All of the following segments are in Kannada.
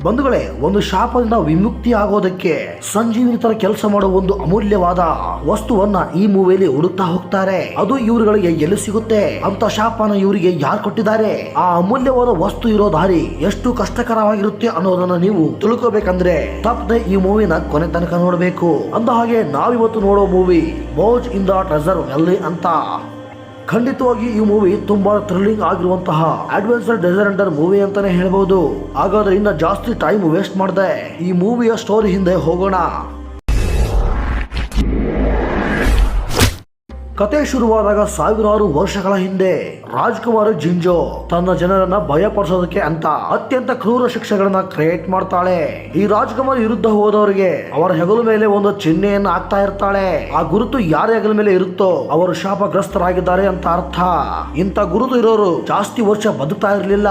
ಬಂಧುಗಳೇ, ಒಂದು ಶಾಪದಿಂದ ವಿಮುಕ್ತಿ ಆಗೋದಕ್ಕೆ ಸಂಜೀವಿನಿ ತರ ಕೆಲಸ ಮಾಡುವ ಒಂದು ಅಮೂಲ್ಯವಾದ ವಸ್ತುವನ್ನ ಈ ಮೂವಿಯಲ್ಲಿ ಹುಡುಕ್ತಾ ಹೋಗ್ತಾರೆ. ಅದು ಇವರುಗಳಿಗೆ ಎಲ್ಲಿ ಸಿಗುತ್ತೆ? ಅಂತ ಶಾಪನ ಇವರಿಗೆ ಯಾರು ಕೊಟ್ಟಿದ್ದಾರೆ? ಆ ಅಮೂಲ್ಯವಾದ ವಸ್ತು ಇರೋ ದಾರಿ ಎಷ್ಟು ಕಷ್ಟಕರವಾಗಿರುತ್ತೆ ಅನ್ನೋದನ್ನ ನೀವು ತಿಳ್ಕೋಬೇಕಂದ್ರೆ ತಪ್ಪದೆ ಈ ಮೂವಿನ ಕೊನೆ ತನಕ ನೋಡಬೇಕು. ಅಂದ ಹಾಗೆ ನಾವಿವತ್ತು ನೋಡೋ movie Boj in the treasure valley ಅಂತ. ಖಂಡಿತವಾಗಿ ಈ ಮೂವಿ ತುಂಬಾ ಥ್ರಿಲ್ಲಿಂಗ್ ಆಗಿರುವಂತಹ ಅಡ್ವೆಂಚರ್ ಡೆಸರೆಂಡರ್ ಮೂವಿ ಅಂತಾನೆ ಹೇಳ್ಬಹುದು ಹಾಗಾದ್ರೆ ಇನ್ನ ಜಾಸ್ತಿ ಟೈಮ್ ವೇಸ್ಟ್ ಮಾಡದೆ. ಈ ಮೂವಿಯ ಸ್ಟೋರಿ ಹಿಂದೆ ಹೋಗೋಣ. ಕತೆ ಶುರುವಾದಾಗ ಸಾವಿರಾರು ವರ್ಷಗಳ ಹಿಂದೆ ರಾಜ್ಕುಮಾರ್ ಜಿಂಜೋ ತನ್ನ ಜನರನ್ನ ಭಯಪಡಿಸೋದಕ್ಕೆ ಅಂತ ಅತ್ಯಂತ ಕ್ರೂರ ಶಿಕ್ಷೆಗಳನ್ನ ಕ್ರಿಯೇಟ್ ಮಾಡ್ತಾಳೆ. ಈ ರಾಜ್ಕುಮಾರ್ ವಿರುದ್ಧ ಹೋದವರಿಗೆ ಅವರ ಹೆಗಲ ಮೇಲೆ ಒಂದು ಚಿಹ್ನೆಯನ್ನ ಹಾಕ್ತಾ ಇರ್ತಾಳೆ. ಆ ಗುರುತು ಯಾರ ಹೆಗಲ ಮೇಲೆ ಇರುತ್ತೋ ಅವರು ಶಾಪಗ್ರಸ್ತರಾಗಿದ್ದಾರೆ ಅಂತ ಅರ್ಥ. ಇಂಥ ಗುರುತು ಇರೋರು ಜಾಸ್ತಿ ವರ್ಷ ಬದುಕ್ತಾ ಇರಲಿಲ್ಲ.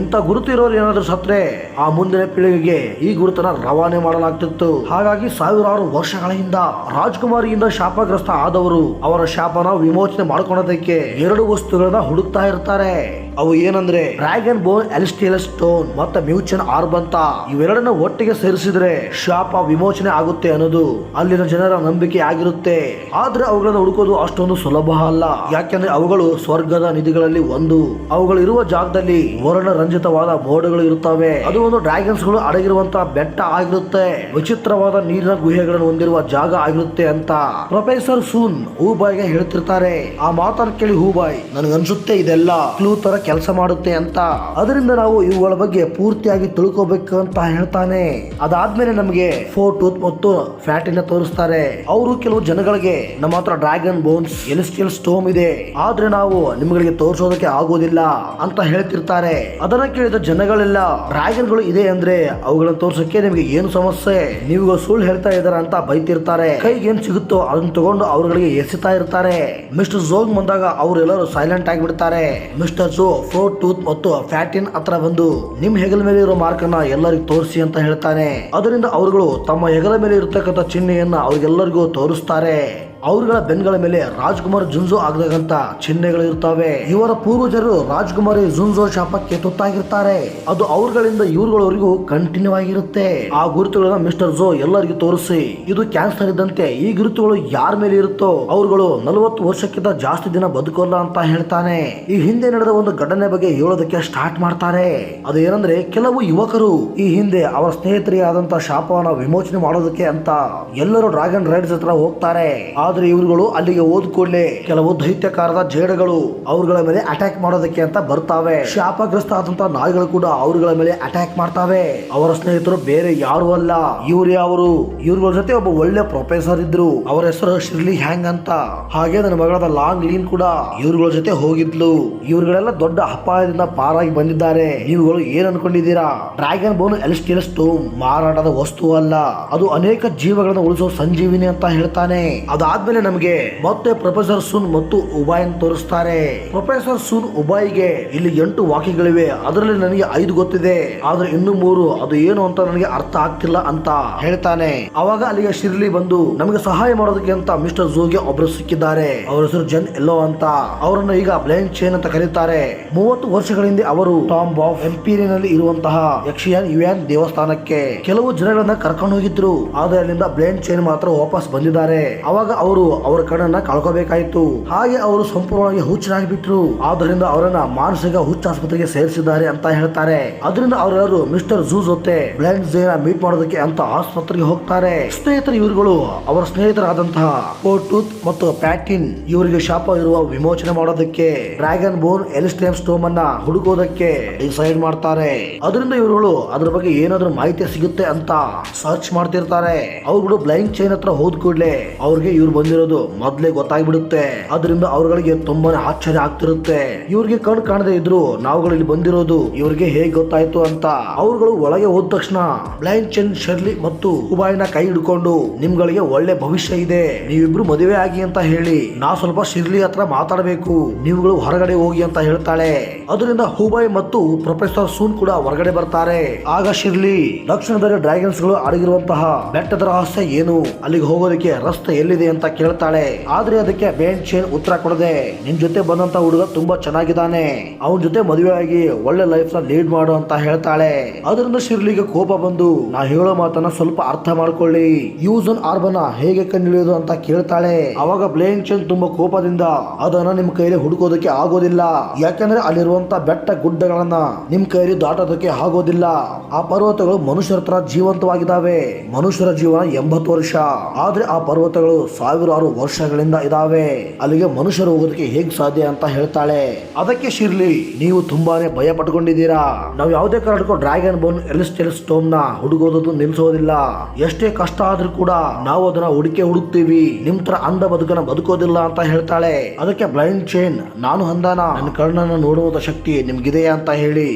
ಇಂಥ ಗುರುತು ಇರೋರು ಏನಾದ್ರೂ ಸತ್ರೆ, ಆ ಮುಂದಿನ ಪೀಳಿಗೆಗೆ ಈ ಗುರುತನ್ನ ರವಾನೆ ಮಾಡಲಾಗ್ತಿತ್ತು. ಹಾಗಾಗಿ ಸಾವಿರಾರು ವರ್ಷಗಳ ಹಿಂದ ರಾಜ್ಕುಮಾರಿಯಿಂದ ಶಾಪಗ್ರಸ್ತ ಆದವರು ಅವರ ಶಾಪನ ವಿಮೋಚನೆ ಮಾಡ್ಕೊಳೋದಕ್ಕೆ ಎರಡು ವಸ್ತುಗಳನ್ನ ಹುಡುಕ್ತಾ ಇರ್ತಾರೆ. ಅವು ಏನಂದ್ರೆ ಡ್ರ್ಯಾಗನ್ ಬೋನ್ ಎಲಿಸ್ಟಿಯಲ್ ಸ್ಟೋನ್ ಮತ್ತೆ ಮ್ಯೂಚನ್ ಆರ್ಬಂತ ಇವೆರಡನ್ನ ಒಟ್ಟಿಗೆ ಸೇರಿಸಿದ್ರೆ ಶಾಪ ವಿಮೋಚನೆ ಆಗುತ್ತೆ ಅನ್ನೋದು ಅಲ್ಲಿನ ಜನರ ನಂಬಿಕೆ ಆಗಿರುತ್ತೆ. ಆದ್ರೆ ಅವುಗಳನ್ನ ಹುಡುಕೋದು ಅಷ್ಟೊಂದು ಸುಲಭ ಅಲ್ಲ. ಯಾಕೆಂದ್ರೆ ಅವುಗಳು ಸ್ವರ್ಗದ ನಿಧಿಗಳಲ್ಲಿ ಒಂದು. ಅವುಗಳು ಇರುವ ಜಾಗದಲ್ಲಿ ವರ್ಣ ರಂಜಿತವಾದ ಮೋಡಗಳು ಇರುತ್ತವೆ. ಅದು ಒಂದು ಡ್ರ್ಯಾಗನ್ಸ್ಗಳು ಅಡಗಿರುವಂತಹ ಬೆಟ್ಟ ಆಗಿರುತ್ತೆ. ವಿಚಿತ್ರವಾದ ನೀರಿನ ಗುಹೆಗಳನ್ನು ಹೊಂದಿರುವ ಜಾಗ ಆಗಿರುತ್ತೆ ಅಂತ. ಪ್ರೊಫೆಸರ್ ಸೂನ್ ಹೂಬಾಯ್ಗೆ ಹೇಳ್ತಿರ್ತಾರೆ, ಆ ಮಾತನ್ನು ಕೇಳಿ ಹೂಬಾಯ್, ನನಗನ್ಸುತ್ತೆ ಇದೆಲ್ಲ. ಕ್ಲೂ ತರ ಕೆಲಸ ಮಾಡುತ್ತೆ ಅಂತ. ಅದರಿಂದ ನಾವು ಇವುಗಳ ಬಗ್ಗೆ ಪೂರ್ತಿಯಾಗಿ ತಿಳ್ಕೋಬೇಕು ಅಂತ ಹೇಳ್ತಾನೆ. ಅದಾದ್ಮೇಲೆ ನಮಗೆ ಫೋರ್ ಟೂತ್ ಮತ್ತು ಫ್ಯಾಟಿನ ತೋರಿಸ್ತಾರೆ. ಅವರು ಕೆಲವು ಜನಗಳಿಗೆ, ನಮ್ಮ ಹತ್ರ ಡ್ರ್ಯಾಗನ್ ಬೋನ್ಸ್, ಎಲಿಸ್ಟಿಯಲ್ ಸ್ಟೋಮ್ ಇದೆ. ಆದ್ರೆ ನಾವು ನಿಮ್ಗಳಿಗೆ ತೋರಿಸೋದಕ್ಕೆ ಆಗೋದಿಲ್ಲ ಅಂತ ಹೇಳ್ತಿರ್ತಾರೆ. ಅದನ್ನ ಕೇಳಿದ ಜನಗಳೆಲ್ಲ ಡ್ರ್ಯಾಗನ್ಗಳು ಇದೆ ಅಂದ್ರೆ ಅವುಗಳನ್ನ ತೋರ್ಸಕ್ಕೆ ನಿಮಗೆ ಏನು ಸಮಸ್ಯೆ? ನೀವು ಸುಳ್ಳು ಹೇಳ್ತಾ ಇದಾರ ಅಂತ ಬೈತಿರ್ತಾರೆ. ಕೈಗೆ ಏನ್ ಸಿಗುತ್ತೋ ಅದನ್ನ ತಗೊಂಡು ಅವ್ರಗಳಿಗೆ ಎಸಿತಾ ಇರ್ತಾರೆ. ಮಿಸ್ಟರ್ ಝೋಗ್ ಬಂದಾಗ ಅವರೆಲ್ಲರೂ ಸೈಲೆಂಟ್ ಆಗಿಬಿಡ್ತಾರೆ. ಮಿಸ್ಟರ್ ಝೋ ಫೋರ್ ಟೂತ್ ಮತ್ತು ಫ್ಯಾಟಿನ್ ಹತ್ರ ಬಂದು, ನಿಮ್ ಹೆಗಲ ಮೇಲೆ ಇರೋ ಮಾರ್ಕ್ ಅನ್ನ ಎಲ್ಲರಿಗೂ ತೋರಿಸಿ ಅಂತ ಹೇಳ್ತಾನೆ. ಅದರಿಂದ ಅವರುಗಳು ತಮ್ಮ ಹೆಗಲ ಮೇಲೆ ಇರತಕ್ಕಂಥ ಚಿಹ್ನೆಯನ್ನ ಅವ್ರಿಗೆಲ್ಲರಿಗೂ ತೋರಿಸ್ತಾರೆ. ಅವರುಗಳ ಬೆನ್ಗಳ ಮೇಲೆ ರಾಜ್ಕುಮಾರ್ ಜುನ್ಜೋ ಆಗದಂತ ಚಿಹ್ನೆಗಳು ಇರ್ತವೆ ಇವರ ಪೂರ್ವಜರು ರಾಜ್ಕುಮಾರಿ ಜುನ್ಜೋ ಶಾಪಕ್ಕೆ ತುತ್ತಾಗಿರ್ತಾರೆ. ಅದು ಅವ್ರಗಳಿಂದ ಇವರುಗಳವರೆಗೂ ಕಂಟಿನ್ಯೂ ಆಗಿರುತ್ತೆ ಆ ಗುರುತುಗಳನ್ನ ಮಿಸ್ಟರ್ ಜೋ ಎಲ್ಲರಿಗೂ ತೋರಿಸಿ. ಇದು ಕ್ಯಾನ್ಸರ್ ಇದ್ದಂತೆ ಈ ಗುರುತುಗಳು ಯಾರ ಮೇಲೆ ಇರುತ್ತೋ ಅವ್ರುಗಳು ನಲವತ್ತು ವರ್ಷಕ್ಕಿಂತ ಜಾಸ್ತಿ ದಿನ ಬದುಕೋಲ್ಲ ಅಂತ ಹೇಳ್ತಾನೆ. ಈ ಹಿಂದೆ ನಡೆದ ಒಂದು ಘಟನೆ ಬಗ್ಗೆ ಹೇಳೋದಕ್ಕೆ ಸ್ಟಾರ್ಟ್ ಮಾಡ್ತಾರೆ. ಅದು ಏನಂದ್ರೆ ಕೆಲವು ಯುವಕರು ಈ ಹಿಂದೆ ಅವರ ಸ್ನೇಹಿತರಿಗೆ ಆದಂತ ಶಾಪವನ್ನ ವಿಮೋಚನೆ ಮಾಡೋದಕ್ಕೆ ಅಂತ ಎಲ್ಲರೂ ಡ್ರ್ಯಾಗನ್ ರೈಡ್ಸ್ ಹತ್ರ ಹೋಗ್ತಾರೆ. ಆದ್ರೆ ಇವರುಗಳು ಅಲ್ಲಿಗೆ ಹೋದ ಕೆಲವು ದೈತ್ಯಕಾರದ ಜೇಡಗಳು ಅವ್ರಗಳ ಮೇಲೆ ಅಟ್ಯಾಕ್ ಮಾಡೋದಕ್ಕೆ ಅಂತ ಬರ್ತಾವೆ. ಶಾಪಗ್ರಸ್ತ ಆದಂತ ನಾಯಿಗಳು ಕೂಡ ಅವ್ರಗಳ ಮೇಲೆ ಅಟ್ಯಾಕ್ ಮಾಡ್ತಾವೆ. ಅವರ ಸ್ನೇಹಿತರು ಬೇರೆ ಯಾರು ಅಲ್ಲ. ಇವ್ರೇ ಅವರು ಇವ್ರಗಳ ಜೊತೆ ಒಬ್ಬ ಒಳ್ಳೆ ಪ್ರೊಫೆಸರ್ ಇದ್ರು. ಅವರ ಹೆಸರು ಶಿರ್ಲಿ ಹ್ಯಾಂಗ್ ಅಂತ. ಹಾಗೆ ನನ್ನ ಮಗಳಾದ ಲಾಂಗ್ ಲೀನ್ ಕೂಡ ಇವ್ರಗಳ ಜೊತೆ ಹೋಗಿದ್ಲು. ಇವ್ರುಗಳೆಲ್ಲ ದೊಡ್ಡ ಅಪಾಯದಿಂದ ಪಾರಾಗಿ ಬಂದಿದ್ದಾರೆ. ಇವುಗಳು ಏನ್ ಅನ್ಕೊಂಡಿದ್ದೀರಾ? ಡ್ರ್ಯಾಗನ್ ಬೋನ್ ಎಲಿಸ್ಟಿಯಲ್ ಸ್ಟೋಮ್ ಮಾರಾಟದ ವಸ್ತು ಅಲ್ಲ. ಅದು ಅನೇಕ ಜೀವಗಳನ್ನು ಉಳಿಸೋ ಸಂಜೀವಿನಿ ಅಂತ ಹೇಳ್ತಾನೆ. ಅದಾದ್ಮೇಲೆ ನಮಗೆ ಮತ್ತೆ ಪ್ರೊಫೆಸರ್ ಸುನ್ ಮತ್ತು ಉಬಾಯನ್ ತೋರಿಸ್ತಾರೆ. ಪ್ರೊಫೆಸರ್ ಸುನ್ ಉಬಾಯಿಗೆ ಇಲ್ಲಿ ಎಂಟು ವಾಕ್ಯಗಳಿವೆ. ಅದರಲ್ಲಿ ನನಗೆ ಐದು ಗೊತ್ತಿದೆ. ಆದ್ರೆ ಇನ್ನು ಮೂರು ಅದು ಏನು ಅಂತ ನನಗೆ ಅರ್ಥ ಆಗ್ತಿಲ್ಲ ಅಂತ ಹೇಳ್ತಾನೆ. ಅವಾಗ ಅಲ್ಲಿಗೆ ಶಿರ್ಲಿ ಬಂದು, ನಮಗೆ ಸಹಾಯ ಮಾಡೋದಕ್ಕೆ ಅಂತ ಮಿಸ್ಟರ್ ಜೋಗೆ ಒಬ್ರು ಸಿಕ್ಕಿದ್ದಾರೆ. ಅವರ ಹೆಸರು ಜನ್ ಎಲ್ಲೋ ಅಂತ. ಅವರನ್ನು ಈಗ ಬ್ಲೈಂಡ್ ಚೇನ್ ಅಂತ ಕರೀತಾರೆ. ಮೂವತ್ತು ವರ್ಷಗಳ ಹಿಂದೆ ಅವರು ಟಾಮ್ ಆಫ್ ಎಂಪೀರಿಯನಲ್ಲಿ ಇರುವಂತಹ ಯಕ್ಷಿಯಾನ್ ಯುಯಾನ್ ದೇವಸ್ಥಾನಕ್ಕೆ. ಕೆಲವು ಜನಗಳನ್ನ ಕರ್ಕೊಂಡು ಹೋಗಿದ್ರು. ಆದ್ರೆ ಅಲ್ಲಿಂದ ಬ್ಲೈಂಡ್ ಚೇನ್ ಮಾತ್ರ ವಾಪಸ್ ಬಂದಿದ್ದಾರೆ. ಅವಾಗ ಅವರು ಅವರ ಕಣ್ಣನ್ನ ಕಳ್ಕೋಬೇಕಾಯಿತು. ಹಾಗೆ ಅವರು ಸಂಪೂರ್ಣವಾಗಿ ಹುಚ್ಚರಾಗಿ ಬಿಟ್ರು ಆದ್ದರಿಂದ ಅವರನ್ನ ಮಾನಸಿಕ ಹುಚ್ಚ ಆಸ್ಪತ್ರೆಗೆ ಸೇರಿಸಿದ್ದಾರೆ ಅಂತ ಹೇಳ್ತಾರೆ. ಅದರಿಂದ ಅವರೆಲ್ಲರೂ ಮಿಸ್ಟರ್ ಝೂ ಜೊತೆ ಬ್ಲೈಂಡ್ ಜೇನ ಮೀಟ್ ಮಾಡೋದಕ್ಕೆ ಅಂತ ಆಸ್ಪತ್ರೆಗೆ ಹೋಗ್ತಾರೆ. ಸ್ನೇಹಿತರು ಇವರುಗಳು, ಅವರ ಸ್ನೇಹಿತರಾದಂತಹ ಟೂತ್ ಮತ್ತು ಪ್ಯಾಟಿನ್, ಇವರಿಗೆ ಶಾಪ ಇರುವ ವಿಮೋಚನೆ ಮಾಡೋದಕ್ಕೆ, ಡ್ರ್ಯಾಗನ್ ಬೋನ್ ಎಲಿಸ್ಟೇಮ್ ಸ್ಟೋಮ್ ಅನ್ನ ಹುಡುಕೋದಕ್ಕೆ ಡಿಸೈಡ್ ಮಾಡ್ತಾರೆ. ಅದರಿಂದ ಇವರುಗಳು ಅದ್ರ ಬಗ್ಗೆ ಏನಾದ್ರೂ ಮಾಹಿತಿ ಸಿಗುತ್ತೆ ಅಂತ ಸರ್ಚ್ ಮಾಡ್ತಿರ್ತಾರೆ. ಅವ್ರುಗಳು ಬ್ಲೈಂಡ್ ಚೈನ್ ಹತ್ರ ಹೋದ್ ಕೂಡ್ಲೆ ಅವ್ರಿಗೆ ಇವ್ರು ಬಂದಿರೋದು ಮೊದ್ಲೇ ಗೊತ್ತಾಗ್ಬಿಡುತ್ತೆ. ಅದರಿಂದ ಅವ್ರಗಳಿಗೆ ತುಂಬಾನೇ ಆಶ್ಚರ್ಯ ಆಗ್ತಿರುತ್ತೆ. ಇವ್ರಿಗೆ ಕಣ್ ಕಾಣದೇ ಇದ್ರು ನಾವುಗಳು ಇಲ್ಲಿ ಬಂದಿರೋದು ಇವ್ರಿಗೆ ಹೇಗ್ ಗೊತ್ತಾಯ್ತು ಅಂತ. ಅವ್ರುಗಳು ಒಳಗೆ ಹೋದ ತಕ್ಷಣ ಬ್ಲೈಂಡ್ ಚೆನ್ ಶರ್ಲಿ ಮತ್ತು ಹುಬಾಯಿನ ಕೈ ಹಿಡ್ಕೊಂಡು, ನಿಮ್ಗಳಿಗೆ ಒಳ್ಳೆ ಭವಿಷ್ಯ ಇದೆ. ನೀವಿಬ್ರು ಮದುವೆ ಆಗಿ ಅಂತ ಹೇಳಿ, ನಾ ಸ್ವಲ್ಪ ಶಿರ್ಲಿ ಹತ್ರ ಮಾತಾಡಬೇಕು. ನೀವುಗಳು ಹೊರಗಡೆ ಹೋಗಿ ಅಂತ ಹೇಳ್ತಾಳೆ. ಅದರಿಂದ ಹುಬಾಯ್ ಮತ್ತು ಪ್ರೊಫೆಸರ್ ಸೂನ್ ಕೂಡ ಹೊರಗಡೆ ಬರ್ತಾರೆ. ಆಗ ಶಿರ್ಲಿ ದಕ್ಷಿಣದಲ್ಲಿ ಡ್ರ್ಯಾಗನ್ಸ್ಗಳು ಅಡಗಿರುವಂತಹ ಬೆಟ್ಟದ ರಹಸ್ಯ ಏನು? ಅಲ್ಲಿಗೆ ಹೋಗೋದಕ್ಕೆ ರಸ್ತೆ ಎಲ್ಲಿದೆ ಅಂತ ಅಂತ ಕೇಳ್ತಾಳೆ. ಆದ್ರೆ ಅದಕ್ಕೆ ಬೇನ್ ಚೇನ್ ಉತ್ತರ ಕೊಡದೆ ನಿನ್ ಜೊತೆ ಬಂದಂತ ಹುಡುಗ ತುಂಬಾ ಚೆನ್ನಾಗಿದ್ದಾನೆ. ಅವನ ಜೊತೆ ಮದುವೆ ಆಗಿ ಒಳ್ಳೆ ಲೈಫ್ನ ಲೀಡ್ ಮಾಡು ಅಂತ ಹೇಳ್ತಾಳೆ. ಅದರಿಂದ ಶಿರ್ಲಿಗೆ ಕೋಪ ಬಂದು, ನಾ ಹೇಳೋ ಮಾತನ್ನ ಸ್ವಲ್ಪ ಅರ್ಥ ಮಾಡ್ಕೊಳ್ಳಿ. ಯೂಸ್ ಅನ್ ಆರ್ಬನ ಹೇಗೆ ಕಂಡಿಡಿಯೋದು ಅಂತ ಕೇಳ್ತಾಳೆ. ಅವಾಗ ಬ್ಲೇನ್ ಚೇನ್ ತುಂಬಾ ಕೋಪದಿಂದ, ಅದನ್ನ ನಿಮ್ ಕೈಲಿ ಹುಡುಕೋದಕ್ಕೆ ಆಗೋದಿಲ್ಲ. ಯಾಕಂದ್ರೆ ಅಲ್ಲಿರುವಂತ ಬೆಟ್ಟ ಗುಡ್ಡಗಳನ್ನ ನಿಮ್ ಕೈಲಿ ದಾಟೋದಕ್ಕೆ ಆಗೋದಿಲ್ಲ. ಆ ಪರ್ವತಗಳು ಮನುಷ್ಯರ ತರ ಜೀವಂತವಾಗಿದ್ದಾವೆ. ಮನುಷ್ಯರ ಜೀವನ ಎಂಬತ್ತು ವರ್ಷ. ಆದ್ರೆ ಆ ಪರ್ವತಗಳು ಸಾವಿರಾರು ವರ್ಷಗಳಿಂದ ಇದಾವೆ. ಅಲ್ಲಿಗೆ ಮನುಷ್ಯರು ಹೋಗೋದಕ್ಕೆ ಹೇಗ್ ಸಾಧ್ಯ ಅಂತ ಹೇಳ್ತಾಳೆ. ಅದಕ್ಕೆ ಶಿರ್ಲಿ, ನೀವು ತುಂಬಾನೇ ಭಯ ಪಟ್ಕೊಂಡಿದ್ದೀರಾ ನಾವು ಯಾವುದೇ ಕಾರಣಕ್ಕೂ ಡ್ರ್ಯಾಗನ್ ಬೋನ್, ಎಲಿಸ್ಟೆಲ್ ಸ್ಟೋನ್ನ ಹುಡುಗೋದು ನಿಲ್ಸೋದಿಲ್ಲ ಎಷ್ಟೇ ಕಷ್ಟ ಆದ್ರೂ ಕೂಡ ನಾವು ಅದನ್ನ ಹುಡುಕೆ ಹುಡುಕ್ತೀವಿ. ನಿಮ್ ತರ ಅಂದ ಬದುಕನ್ನ ಬದುಕೋದಿಲ್ಲ ಅಂತ ಹೇಳ್ತಾಳೆ. ಅದಕ್ಕೆ ಬ್ಲೈಂಡ್ ಚೈನ್, ನಾನು ಅಂದಾನ? ನನ್ನ ಕರ್ಣನ ನೋಡುವುದ ಶಕ್ತಿ ನಿಮ್ಗಿದೆಯಾ ಅಂತ ಹೇಳಿ.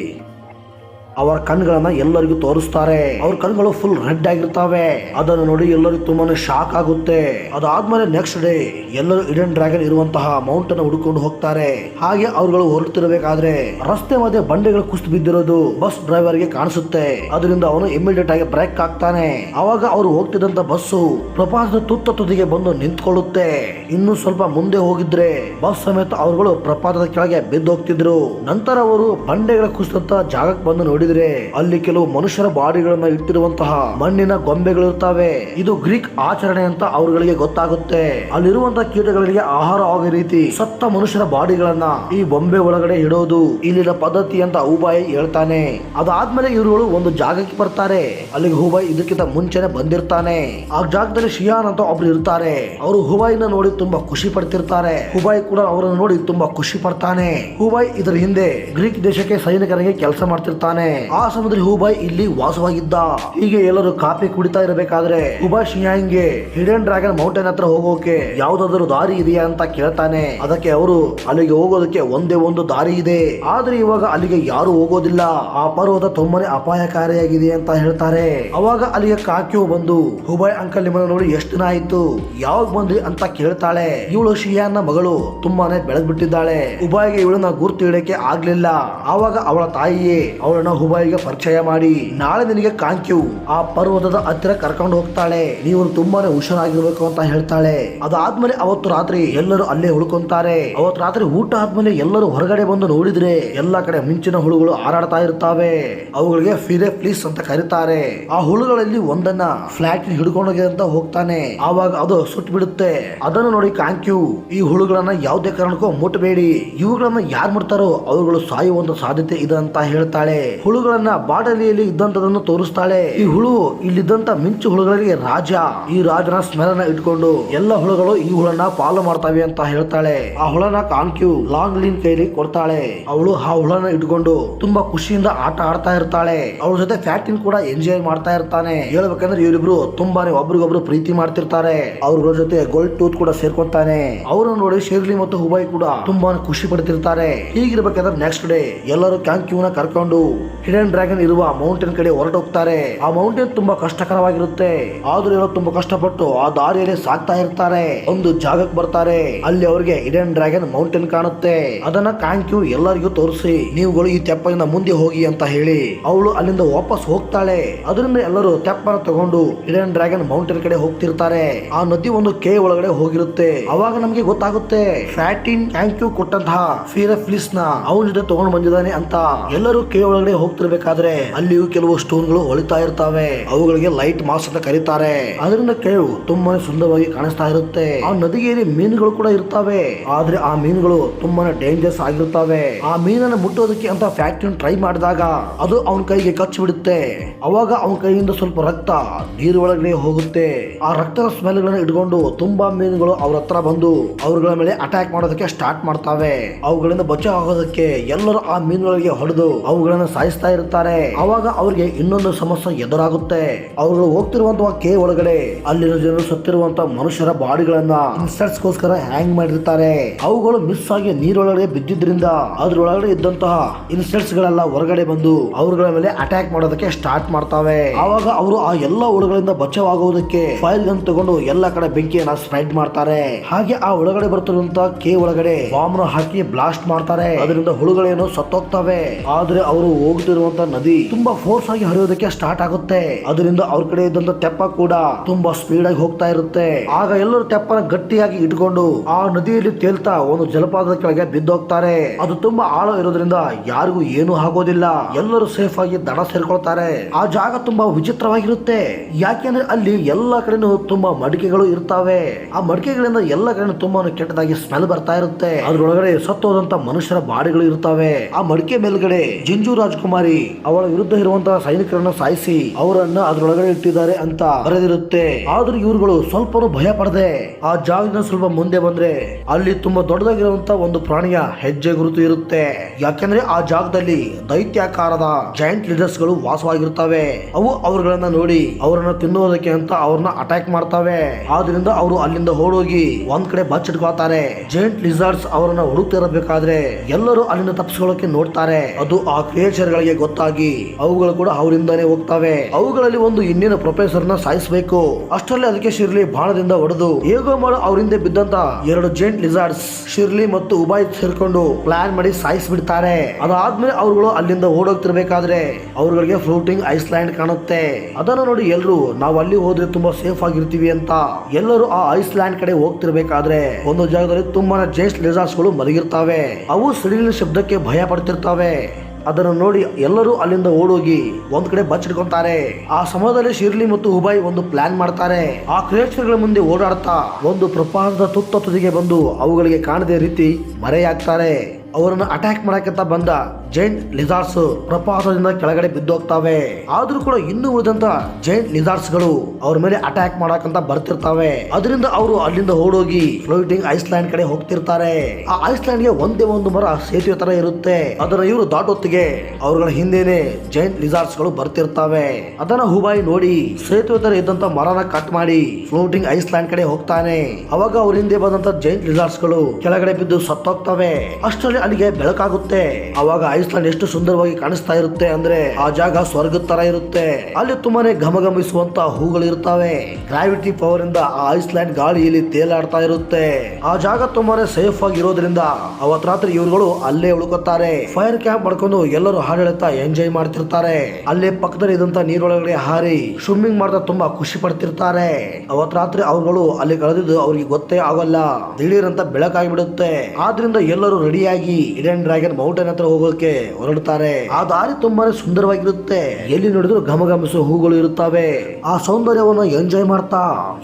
ಅವರ ಕಣ್ಗಳನ್ನ ಎಲ್ಲರಿಗೂ ತೋರಿಸ್ತಾರೆ. ಅವ್ರ ಕಣ್ಗಳು ಫುಲ್ ರೆಡ್ ಆಗಿರ್ತಾವೆ. ಅದನ್ನು ನೋಡಿ ಎಲ್ಲರಿಗೂ ತುಂಬಾನೇ ಶಾಕ್ ಆಗುತ್ತೆ. ಅದಾದ್ಮೇಲೆ ನೆಕ್ಸ್ಟ್ ಡೇ ಎಲ್ಲರೂ ಇಡನ್ ಡ್ರ್ಯಾಗನ್ ಇರುವಂತಹ ಮೌಂಟನ್ ಹುಡುಕೊಂಡು ಹೋಗ್ತಾರೆ. ಹಾಗೆ ಅವ್ರುಗಳು ಹೊರಡ್ತಿರಬೇಕಾದ್ರೆ ರಸ್ತೆ ಮಧ್ಯೆ ಬಂಡೆಗಳು ಕುಸಿದು ಬಿದ್ದಿರೋದು ಬಸ್ ಡ್ರೈವರ್ಗೆ ಕಾಣಿಸುತ್ತೆ. ಅದರಿಂದ ಅವನು ಇಮಿಡಿಯೇಟ್ ಆಗಿ ಬ್ರೇಕ್ ಹಾಕ್ತಾನೆ ಅವಾಗ ಅವರು ಹೋಗ್ತಿದ್ದಂತ ಬಸ್ಸು ಪ್ರಪಾತದ ತುತ್ತ ತುದಿಗೆ ಬಂದು ನಿಂತ್ಕೊಳ್ಳುತ್ತೆ. ಇನ್ನು ಸ್ವಲ್ಪ ಮುಂದೆ ಹೋಗಿದ್ರೆ ಬಸ್ ಸಮೇತ ಅವರುಗಳು ಪ್ರಪಾತದ ಕೆಳಗೆ ಬಿದ್ದು ಹೋಗ್ತಿದ್ರು ನಂತರ ಅವರು ಬಂಡೆಗಳ ಕುಸಿದಂತ ಜಾಗಕ್ಕೆ ಬಂದು ನೋಡಿದ್ರೆ ಅಲ್ಲಿ ಕೆಲವು ಮನುಷ್ಯರ ಬಾಡಿಗಳನ್ನ ಇಟ್ಟಿರುವಂತಹ ಮಣ್ಣಿನ ಗೊಂಬೆಗಳಿರ್ತಾವೆ ಇದು ಗ್ರೀಕ್ ಆಚರಣೆ ಅಂತ ಅವರುಗಳಿಗೆ ಗೊತ್ತಾಗುತ್ತೆ. ಅಲ್ಲಿರುವಂತಹ ಕೀಟಗಳಿಗೆ ಆಹಾರ ಆಗೋ ರೀತಿ ಸತ್ತ ಮನುಷ್ಯರ ಬಾಡಿಗಳನ್ನ ಈ ಬೊಂಬೆ ಒಳಗಡೆ ಇಡೋದು ಇಲ್ಲಿನ ಪದ್ಧತಿ ಅಂತ ಹೂಬಾಯಿ ಹೇಳ್ತಾನೆ. ಅದಾದ್ಮೇಲೆ ಇವರುಗಳು ಒಂದು ಜಾಗಕ್ಕೆ ಬರ್ತಾರೆ. ಅಲ್ಲಿಗೆ ಹೂಬಾಯಿ ಇದಕ್ಕಿಂತ ಮುಂಚೆನೆ ಬಂದಿರ್ತಾನೆ. ಆ ಜಾಗದಲ್ಲಿ ಶಿಯಾನ್ ಅಂತ ಒಬ್ರು ಇರ್ತಾರೆ. ಅವರು ಹುಬಾಯಿನ ನೋಡಿ ತುಂಬಾ ಖುಷಿ ಪಡ್ತಿರ್ತಾರೆ. ಹುಬಾಯಿ ಕೂಡ ಅವರನ್ನು ನೋಡಿ ತುಂಬಾ ಖುಷಿ ಪಡ್ತಾನೆ. ಹುಬಾಯಿ ಇದರ ಹಿಂದೆ ಗ್ರೀಕ್ ದೇಶಕ್ಕೆ ಸೈನಿಕರಿಗೆ ಕೆಲಸ ಮಾಡ್ತಿರ್ತಾನೆ. ಆ ಸಮುದ್ರ ಹೂಬಾಯ್ ಇಲ್ಲಿ ವಾಸವಾಗಿದ್ದ. ಹೀಗೆ ಎಲ್ಲರೂ ಕಾಫಿ ಕುಡಿತಾ ಇರಬೇಕಾದ್ರೆ ಹುಬಾಯ್ ಶಿಯಾಂಗ್ಗೆ ಹಿಡನ್ ಡ್ರಾಗನ್ ಮೌಂಟೇನ್ ಹತ್ರ ಹೋಗೋಕೆ ಯಾವ್ದಾದ್ರು ದಾರಿ ಇದೆಯಾ ಅಂತ ಕೇಳ್ತಾನೆ. ಅದಕ್ಕೆ ಅವರು ಅಲ್ಲಿಗೆ ಹೋಗೋದಕ್ಕೆ ಒಂದೇ ಒಂದು ದಾರಿ ಇದೆ. ಆದ್ರೆ ಇವಾಗ ಅಲ್ಲಿಗೆ ಯಾರು ಹೋಗೋದಿಲ್ಲ. ಆ ಪರ್ವತ ತುಂಬಾನೇ ಅಪಾಯಕಾರಿಯಾಗಿದೆ ಅಂತ ಹೇಳ್ತಾರೆ. ಅವಾಗ ಅಲ್ಲಿಗೆ ಕಾಕ್ಯೋ ಬಂದು ಹುಬಾಯ್ ಅಂಕಲ್ ನಿಮ್ಮನ್ನ ನೋಡಿ ಎಷ್ಟು ದಿನ ಆಯ್ತು? ಯಾವಾಗ ಬಂದ್ರಿ? ಅಂತ ಕೇಳ್ತಾಳೆ. ಇವಳು ಶಿಯಾನ್ನ ಮಗಳು ತುಂಬಾನೇ ಬೆಳೆದ್ಬಿಟ್ಟಿದ್ದಾಳೆ. ಹುಬಾಯ್ಗೆ ಇವಳನ್ನ ಗುರ್ತು ಇಡಕ್ಕೆ ಆಗ್ಲಿಲ್ಲ. ಆವಾಗ ಅವಳ ತಾಯಿಯೇ ಅವಳನ್ನ ಹುಬಾಯಿಗೆ ಪರಿಚಯ ಮಾಡಿ, ನಾಳೆ ನಿನಗೆ ಕಾಂಕ್ಯು. ಆ ಪರ್ವತದ ಹತ್ತಿರ ಕರ್ಕೊಂಡು ಹೋಗ್ತಾಳೆ. ನೀವು ತುಂಬಾನೇ ಹುಷಾರಾಗಿರ್ಬೇಕು ಅಂತ ಹೇಳ್ತಾಳೆ. ಅದಾದ್ಮೇಲೆ ಅವತ್ತು ರಾತ್ರಿ ಎಲ್ಲರೂ ಅಲ್ಲೇ ಉಳ್ಕೊಂತಾರೆ. ಅವತ್ತು ರಾತ್ರಿ ಊಟ ಆದ್ಮೇಲೆ ಎಲ್ಲರೂ ಹೊರಗಡೆ ಬಂದು ನೋಡಿದ್ರೆ ಎಲ್ಲಾ ಕಡೆ ಮಿಂಚಿನ ಹುಳುಗಳು ಹಾರಾಡ್ತಾ ಇರ್ತಾವೆ. ಅವುಗಳಿಗೆ ಫಿರೆ ಪ್ಲೀಸ್ ಅಂತ ಕರೀತಾರೆ. ಆ ಹುಳುಗಳಲ್ಲಿ ಒಂದನ್ನ ಫ್ಲಾಟ್ ಹಿಡ್ಕೊಂಡೋಗಿ ಅಂತ ಹೋಗ್ತಾನೆ. ಆವಾಗ ಅದು ಸುಟ್ಟು ಬಿಡುತ್ತೆ ಅದನ್ನು ನೋಡಿ ಕಾಂಕ್ಯು, ಈ ಹುಳುಗಳನ್ನ ಯಾವುದೇ ಕಾರಣಕ್ಕೂ ಮುಟ್ಟಬೇಡಿ ಇವುಗಳನ್ನ ಯಾರು ಮುಟ್ತಾರೋ ಅವುಗಳು ಸಾಯುವಂತ ಸಾಧ್ಯತೆ ಇದೆ ಅಂತ ಹೇಳ್ತಾಳೆ. ಹುಳುಗಳನ್ನ ಬಾಟಲಿಯಲ್ಲಿ ಇದ್ದಂತದನ್ನು ತೋರಿಸ್ತಾಳೆ. ಈ ಹುಳು ಇಲ್ಲಿದ್ದಂತ ಮಿಂಚು ಹುಳುಗಳಿಗೆ ರಾಜ. ಈ ರಾಜನ ಸ್ಮೆಲ್ ಇಟ್ಕೊಂಡು ಎಲ್ಲ ಹುಳುಗಳು ಈ ಹುಳನ ಫಾಲೋ ಮಾಡ್ತಾವೆ ಅಂತ ಹೇಳ್ತಾಳೆ. ಆ ಹುಳನ ಕಾನ್ಕ್ಯೂ ಲಾಂಗ್ ಲೀನ್ ಕೈಲಿ ಕೊಡ್ತಾಳೆ. ಅವಳು ಆ ಹುಳನ ಇಟ್ಕೊಂಡು ತುಂಬಾ ಖುಷಿಯಿಂದ ಆಟ ಆಡ್ತಾ ಇರ್ತಾಳೆ. ಅವಳ ಜೊತೆ ಫ್ಯಾಟಿನ್ ಕೂಡ ಎಂಜಾಯ್ ಮಾಡ್ತಾ ಇರ್ತಾನೆ. ಹೇಳ್ಬೇಕಂದ್ರೆ ಇವರಿಬ್ರು ತುಂಬಾನೇ ಒಬ್ರಿಗೊಬ್ರು ಪ್ರೀತಿ ಮಾಡ್ತಿರ್ತಾರೆ. ಅವ್ರ ಜೊತೆ ಗೋಲ್ಡ್ ಟೂತ್ ಕೂಡ ಸೇರ್ಕೊಂತಾನೆ. ಅವ್ರನ್ನ ನೋಡಿ ಶೇರ್ಲಿ ಮತ್ತು ಹುಬಾಯಿ ಕೂಡ ತುಂಬಾನೇ ಖುಷಿ ಪಡ್ತಿರ್ತಾರೆ. ಹೀಗಿರ್ಬೇಕಾದ್ರೆ ನೆಕ್ಸ್ಟ್ ಡೇ ಎಲ್ಲರೂ ಕ್ಯಾಂಕ್ಯೂನ ಕರ್ಕೊಂಡು ಹಿಡನ್ ಡ್ರ್ಯಾಗನ್ ಇರುವ ಮೌಂಟೇನ್ ಕಡೆ ಹೊರಟೋಗ್ತಾರೆ. ಆ ಮೌಂಟೇನ್ ತುಂಬಾ ಕಷ್ಟಕರವಾಗಿರುತ್ತೆ. ಆದ್ರೂ ಇವರು ತುಂಬಾ ಕಷ್ಟಪಟ್ಟು ಆ ದಾರಿಯಲ್ಲಿ ಸಾಕ್ತಾ ಇರ್ತಾರೆ. ಒಂದು ಜಾಗಕ್ಕೆ ಬರ್ತಾರೆ. ಅಲ್ಲಿ ಅವರಿಗೆ ಹಿಡನ್ ಡ್ರ್ಯಾಗನ್ ಮೌಂಟೇನ್ ಕಾಣುತ್ತೆ. ಅದನ್ನ ಕಾಂಕ್ಯೂ ಎಲ್ಲರಿಗೂ ತೋರಿಸಿ. ನೀವುಗಳು ಈ ತೆಪ್ಪದಿಂದ ಮುಂದೆ ಹೋಗಿ ಅಂತ ಹೇಳಿ. ಅವಳು ಅಲ್ಲಿಂದ ವಾಪಸ್ ಹೋಗ್ತಾಳೆ. ಅದರಿಂದ ಎಲ್ಲರೂ ತೆಪ್ಪನ ತಗೊಂಡು ಹಿಡನ್ ಡ್ರ್ಯಾಗನ್ ಮೌಂಟೇನ್ ಕಡೆ ಹೋಗ್ತಿರ್ತಾರೆ. ಆ ನದಿ ಒಂದು ಕೆ ಒಳಗಡೆ ಹೋಗಿರುತ್ತೆ. ಅವಾಗ ನಮ್ಗೆ ಗೊತ್ತಾಗುತ್ತೆ. ಫ್ಯಾಟಿನ್ ಕ್ಯಾಂಕ್ಯೂ ಕೊಟ್ಟಂತಹ ಫೀರಫ್ಲಿಸ್ನ ಅವನ ಜೊತೆ ತಗೊಂಡು ಬಂದಿದ್ದಾನೆ ಅಂತ. ಎಲ್ಲರೂ ಕೆ ಒಳಗಡೆ ಹೋಗ್ತಿರ್ಬೇಕಾದ್ರೆ ಅಲ್ಲಿಯೂ ಕೆಲವು ಸ್ಟೋನ್ಗಳು ಹೊಳಿತಾ ಇರ್ತಾವೆ. ಅವುಗಳಿಗೆ ಲೈಟ್ ಮಾಸ್ ಅಂತ ಕರೀತಾರೆ. ಅದರಿಂದ ಕೇಳು ತುಂಬಾನೇ ಸುಂದರವಾಗಿ ಕಾಣಿಸ್ತಾ ಇರುತ್ತೆ. ಆ ನದಿಗೇರಿ ಮೀನುಗಳು ಕೂಡ ಇರ್ತಾವೆ. ಆದ್ರೆ ಆ ಮೀನುಗಳು ತುಂಬಾನೇ ಡೇಂಜರ್ಸ್ ಆಗಿರ್ತಾವೆ. ಆ ಮೀನನ್ನ ಮುಟ್ಟೋದಕ್ಕೆ ಅಂತ ಫ್ಯಾಕ್ಟ್ರಿ ಟ್ರೈ ಮಾಡಿದಾಗ ಅದು ಅವನ ಕೈಗೆ ಕಚ್ಚಿ ಬಿಡುತ್ತೆ. ಅವಾಗ ಅವನ ಕೈಯಿಂದ ಸ್ವಲ್ಪ ರಕ್ತ ನೀರು ಒಳಗಡೆ ಹೋಗುತ್ತೆ. ಆ ರಕ್ತದ ಸ್ಮೆಲ್ ಗಳನ್ನ ಇಟ್ಕೊಂಡು ತುಂಬಾ ಮೀನುಗಳು ಅವ್ರ ಹತ್ರ ಬಂದು ಅವ್ರಗಳ ಮೇಲೆ ಅಟ್ಯಾಕ್ ಮಾಡೋದಕ್ಕೆ ಸ್ಟಾರ್ಟ್ ಮಾಡ್ತಾವೆ. ಅವುಗಳಿಂದ ಬಚಾವ್ ಆಗೋದಕ್ಕೆ ಎಲ್ಲರೂ ಆ ಮೀನುಗಳಿಗೆ ಹೊಡೆದು ಅವುಗಳನ್ನ ಸಾಯಿಸ್ತಾ ಇರ್ತಾರೆ ಅವಾಗ ಅವ್ರಿಗೆ ಇನ್ನೊಂದು ಸಮಸ್ಯೆ ಎದುರಾಗುತ್ತೆ. ಅವರು ಹೋಗ್ತಿರುವಂತಹ ಕೆ ಒಳಗಡೆ, ಅಲ್ಲಿನ ಜನರು ಸತ್ತಿರುವಂತಹ ಮನುಷ್ಯರ ಬಾಡಿಗಳನ್ನ ಇನ್ಸರ್ಟ್ಸ್ ಗೋಸ್ಕರ ಹ್ಯಾಂಗ್ ಮಾಡಿರ್ತಾರೆ. ಅವುಗಳು ಮಿಸ್ ಆಗಿ ನೀರೊಳಗಡೆ ಬಿದ್ದಿದ್ರಿಂದ ಅದ್ರೊಳಗಡೆ ಇದ್ದಂತಹ ಇನ್ಸರ್ಟ್ಸ್ ಗಳೆಲ್ಲ ಹೊರಗಡೆ ಬಂದು ಅವ್ರಗಳ ಮೇಲೆ ಅಟ್ಯಾಕ್ ಮಾಡೋದಕ್ಕೆ ಸ್ಟಾರ್ಟ್ ಮಾಡ್ತಾವೆ. ಅವಾಗ ಅವರು ಆ ಎಲ್ಲ ಹುಳುಗಳಿಂದ ಬಚಾವಾಗುವುದಕ್ಕೆ ಫೈಲ್ ಗನ್ ತಗೊಂಡು ಎಲ್ಲ ಕಡೆ ಬೆಂಕಿಯನ್ನ ಸ್ಪ್ರೆಡ್ ಮಾಡ್ತಾರೆ. ಹಾಗೆ ಆ ಒಳಗಡೆ ಬರ್ತಿರುವಂತ ಕೆ ಒಳಗಡೆ ಬಾಂಬ್ ಹಾಕಿ ಬ್ಲಾಸ್ಟ್ ಮಾಡ್ತಾರೆ. ಅದರಿಂದ ಹುಳುಗಳೇನು ಸತ್ತೋಗ್ತವೆ. ಆದ್ರೆ ಅವರು ಹೋಗ್ತಿರೋ ಹರಿಯುತ್ತಿರುವಂತ ನದಿ ತುಂಬಾ ಫೋರ್ಸ್ ಆಗಿ ಹರಿಯೋದಕ್ಕೆ ಸ್ಟಾರ್ಟ್ ಆಗುತ್ತೆ. ಅದರಿಂದ ಅವ್ರ ಕಡೆ ಇದ್ದಂತ ತೆಪ್ಪ ಕೂಡ ತುಂಬಾ ಸ್ಪೀಡ್ ಆಗಿ ಹೋಗ್ತಾ ಇರುತ್ತೆ. ಆಗ ಎಲ್ಲರೂ ತೆಪ್ಪನ ಗಟ್ಟಿಯಾಗಿ ಇಟ್ಕೊಂಡು ಆ ನದಿಯಲ್ಲಿ ತೇಲ್ತಾ ಒಂದು ಜಲಪಾತದ ಕೆಳಗೆ ಬಿದ್ದೋಗ್ತಾರೆ. ಅದು ತುಂಬಾ ಆಳ ಇರೋದ್ರಿಂದ ಯಾರಿಗೂ ಏನು ಆಗೋದಿಲ್ಲ. ಎಲ್ಲರೂ ಸೇಫ್ ಆಗಿ ದಡ ಸೇರ್ಕೊಳ್ತಾರೆ. ಆ ಜಾಗ ತುಂಬಾ ವಿಚಿತ್ರವಾಗಿರುತ್ತೆ. ಯಾಕೆಂದ್ರೆ ಅಲ್ಲಿ ಎಲ್ಲಾ ಕಡೆನೂ ತುಂಬಾ ಮಡಿಕೆಗಳು ಇರ್ತಾವೆ. ಆ ಮಡಿಕೆಗಳಿಂದ ಎಲ್ಲ ಕಡೆ ತುಂಬಾ ಕೆಟ್ಟದಾಗಿ ಸ್ಮೆಲ್ ಬರ್ತಾ ಇರುತ್ತೆ. ಅದ್ರೊಳಗಡೆ ಸತ್ತೋದಂತ ಮನುಷ್ಯರ ಬಾಡಿಗಳು ಇರ್ತಾವೆ. ಆ ಮಡಿಕೆ ಮೇಲ್ಗಡೆ ಜಿಂಜು ರಾಜ್ಕುಮಾರಿ ಅವಳ ವಿರುದ್ಧ ಇರುವಂತಹ ಸೈನಿಕರನ್ನ ಸಾಯಿಸಿ ಅವರನ್ನ ಅದರೊಳಗಡೆ ಇಟ್ಟಿದ್ದಾರೆ ಅಂತ ಬರೆದಿರುತ್ತೆ. ಆದ್ರೂ ಇವ್ರುಗಳು ಸ್ವಲ್ಪ ಭಯ ಪಡದೆ ಆ ಜಾಗದಿಂದ ಸ್ವಲ್ಪ ಮುಂದೆ ಬಂದ್ರೆ ಅಲ್ಲಿ ತುಂಬಾ ದೊಡ್ಡದಾಗಿರುವಂತ ಒಂದು ಪ್ರಾಣಿಯ ಹೆಜ್ಜೆ ಗುರುತು ಇರುತ್ತೆ. ಯಾಕೆಂದ್ರೆ ಆ ಜಾಗದಲ್ಲಿ ದೈತ್ಯಾಕಾರದ ಜಾಯಿಂಟ್ ಲೀಡರ್ಸ್ಗಳು ವಾಸವಾಗಿರ್ತವೆ ಅವು ಅವರುಗಳನ್ನ ನೋಡಿ ಅವರನ್ನ ತಿನ್ನುವುದಕ್ಕೆ ಅಂತ ಅವ್ರನ್ನ ಅಟ್ಯಾಕ್ ಮಾಡ್ತವೆ. ಆದ್ರಿಂದ ಅವರು ಅಲ್ಲಿಂದ ಓಡೋಗಿ ಒಂದ್ ಕಡೆ ಬಚ್ಚಿಟ್ಕೋತಾರೆ ಜೈಂಟ್ ಲಿಸಾರ್ಡ್ಸ್ ಅವರನ್ನ ಹುಡುಕ್ತಿರಬೇಕಾದ್ರೆ ಎಲ್ಲರೂ ಅಲ್ಲಿಂದ ತಪ್ಪಿಸ್ಕೊಳ್ಳೋಕೆ ನೋಡ್ತಾರೆ. ಅದು ಆ ಕ್ರಿಯೇಚರ್ ಗೊತ್ತಾಗಿ. ಅವುಗಳು ಕೂಡ ಅವರಿಂದಾನೇ ಹೋಗ್ತವೆ. ಅವುಗಳಲ್ಲಿ ಒಂದು ಇನ್ನೇನು ಪ್ರೊಫೆಸರ್ನ ಸಾಯಿಸಬೇಕು. ಅಷ್ಟರಲ್ಲಿ ಅದಕ್ಕೆ ಶಿರ್ಲಿ ಬಾಣದಿಂದ ಹೊಡೆದು ಹೇಗೋ ಮಾಡೋ ಅವರಿಂದ ಬಿದ್ದಂತ ಎರಡು ಜೈಂಟ್ ಲಿಸಾರ್ಡ್ಸ್ ಶಿರ್ಲಿ ಮತ್ತು ಉಬಾಯ್ ಸೇರ್ಕೊಂಡು ಪ್ಲಾನ್ ಮಾಡಿ ಸಾಯಿಸ್ಬಿಡ್ತಾರೆ. ಅದಾದ್ಮೇಲೆ ಅವರುಗಳು ಅಲ್ಲಿಂದ ಓಡೋಗ್ತಿರ್ಬೇಕಾದ್ರೆ ಅವ್ರಗಳಿಗೆ ಫ್ಲೋಟಿಂಗ್ ಐಸ್ಲ್ಯಾಂಡ್ ಕಾಣುತ್ತೆ. ಅದನ್ನ ನೋಡಿ ಎಲ್ರು, ನಾವು ಅಲ್ಲಿ ಹೋದ್ರೆ ತುಂಬಾ ಸೇಫ್ ಆಗಿರ್ತೀವಿ ಅಂತ ಎಲ್ಲರೂ ಆ ಐಸ್ಲ್ಯಾಂಡ್ ಕಡೆ ಹೋಗ್ತಿರ್ಬೇಕಾದ್ರೆ ಒಂದು ಜಾಗದಲ್ಲಿ ತುಂಬಾ ಜೇಸ್ಟ್ ಲಿಸಾರ್ಡ್ಸ್ಗಳು ಮಲಗಿರ್ತಾವೆ. ಅವು ಸಿಡಿಲಿನ ಶಬ್ದಕ್ಕೆ ಭಯ ಪಡ್ತಿರ್ತಾವೆ. ಅದನ್ನು ನೋಡಿ ಎಲ್ಲರೂ ಅಲ್ಲಿಂದ ಓಡೋಗಿ ಒಂದ್ ಕಡೆ ಬಚ್ಚಿಡ್ಕೊಂತಾರೆ ಆ ಸಮಯದಲ್ಲಿ ಶಿರ್ಲಿ ಮತ್ತು ಹುಬಾಯಿ ಒಂದು ಪ್ಲಾನ್ ಮಾಡ್ತಾರೆ. ಆ ಕ್ರಿಯೇಚರ್ಗಳ ಮುಂದೆ ಓಡಾಡ್ತಾ ಒಂದು ಪ್ರಪಾತದ ತುತ್ತ ತುದಿಗೆ ಬಂದು ಅವುಗಳಿಗೆ ಕಾಣದೇ ರೀತಿ ಮರೆಯಾಗ್ತಾರೆ. ಅವರನ್ನು ಅಟ್ಯಾಕ್ ಮಾಡಕ್ಕಂತ ಬಂದ ಜೈಂಟ್ ಲಿಸಾರ್ಸ್ ಪ್ರಪಾತದಿಂದ ಕೆಳಗಡೆ ಬಿದ್ದೋಗ್ತಾವೆ. ಆದ್ರೂ ಕೂಡ ಇನ್ನು ಉಳಿದಂತ ಜೈಂಟ್ ಲಿಸಾರ್ಸ್ಗಳು ಅವ್ರ ಮೇಲೆ ಅಟ್ಯಾಕ್ ಮಾಡಕಂತ ಬರ್ತಿರ್ತಾವೆ. ಅದರಿಂದ ಅವರು ಅಲ್ಲಿಂದ ಓಡೋಗಿ ಫ್ಲೋಟಿಂಗ್ ಐಸ್ಲ್ಯಾಂಡ್ ಕಡೆ ಹೋಗ್ತಿರ್ತಾರೆ. ಆ ಐಸ್ಲ್ಯಾಂಡ್ಗೆ ಒಂದೇ ಒಂದು ಮರ ಸೇತುವೆ ತರ ಇರುತ್ತೆ. ಅದನ್ನ ಇವರು ದಾಟೊತ್ತಿಗೆ ಅವ್ರಗಳ ಹಿಂದೆನೆ ಜೈಂಟ್ ಲಿಸಾರ್ಸ್ಗಳು ಬರ್ತಿರ್ತಾವೆ. ಅದನ್ನ ಹುಬಾಯಿ ನೋಡಿ ಸೇತುವೆ ತರ ಇದ್ದಂತ ಮರನ ಕಟ್ ಮಾಡಿ ಫ್ಲೋಟಿಂಗ್ ಐಸ್ಲ್ಯಾಂಡ್ ಕಡೆ ಹೋಗ್ತಾನೆ. ಅವಾಗ ಅವ್ರ ಹಿಂದೆ ಬಂದಂತ ಜೈಂಟ್ ಲಿಸಾರ್ಡ್ಸ್ಗಳು ಕೆಳಗಡೆ ಬಿದ್ದು ಸತ್ತೋಗ್ತವೆ. ಅಷ್ಟರಲ್ಲಿ ಅಲ್ಲಿಗೆ ಬೆಳಕಾಗುತ್ತೆ. ಅವಾಗ ಐಸ್ಲ್ಯಾಂಡ್ ಎಷ್ಟು ಸುಂದರವಾಗಿ ಕಾಣಿಸ್ತಾ ಇರುತ್ತೆ ಅಂದ್ರೆ ಆ ಜಾಗ ಸ್ವರ್ಗದ ತರ ಇರುತ್ತೆ. ಅಲ್ಲಿ ತುಂಬಾನೇ ಘಮಘಮಿಸುವಂತ ಹೂಗಳು ಇರ್ತಾವೆ. ಗ್ರಾವಿಟಿ ಪವರ್ ಇಂದ ಆ ಐಸ್ಲ್ಯಾಂಡ್ ಗಾಳಿಯಲ್ಲಿ ತೇಲಾಡ್ತಾ ಇರುತ್ತೆ. ಆ ಜಾಗ ತುಂಬಾನೇ ಸೇಫ್ ಆಗಿ ಇರೋದ್ರಿಂದ ಅವತ್ ರಾತ್ರಿ ಇವರುಗಳು ಅಲ್ಲೇ ಉಳ್ಕೊತಾರೆ. ಫೈರ್ ಕ್ಯಾಂಪ್ ಮಾಡ್ಕೊಂಡು ಎಲ್ಲರೂ ಹಾಡು ಎಂಜಾಯ್ ಮಾಡ್ತಿರ್ತಾರೆ. ಅಲ್ಲೇ ಪಕ್ಕದಲ್ಲಿ ಇದಂತ ನೀರೊಳಗಡೆ ಹಾರಿ ಸ್ವಿಮ್ಮಿಂಗ್ ಮಾಡ್ತಾ ತುಂಬಾ ಖುಷಿ ಪಡ್ತಿರ್ತಾರೆ. ಅವತ್ ರಾತ್ರಿ ಅವ್ರುಗಳು ಅಲ್ಲಿ ಕಳೆದಿದ್ದು ಅವ್ರಿಗೆ ಗೊತ್ತೇ ಆಗೋಲ್ಲ. ಅಂತ ಬೆಳಕಾಗಿ ಬಿಡುತ್ತೆ ಆದ್ರಿಂದ ಎಲ್ಲರೂ ರೆಡಿಯಾಗಿ ಇಡನ್ ಡ್ರ್ಯಾಗನ್ ಮೌಂಟೇನ್ ಹತ್ರ ಹೋಗೋಕೆ ಹೊರಡ್ತಾರೆ ಆ ದಾರಿ ತುಂಬಾನೇ ಸುಂದರವಾಗಿರುತ್ತೆ. ಎಲ್ಲಿ ನೋಡಿದ್ರು ಘಮಘಮಿಸುವ ಹೂಗಳು ಇರುತ್ತವೆ. ಆ ಸೌಂದರ್ಯವನ್ನು ಎಂಜಾಯ್ ಮಾಡ್ತಾ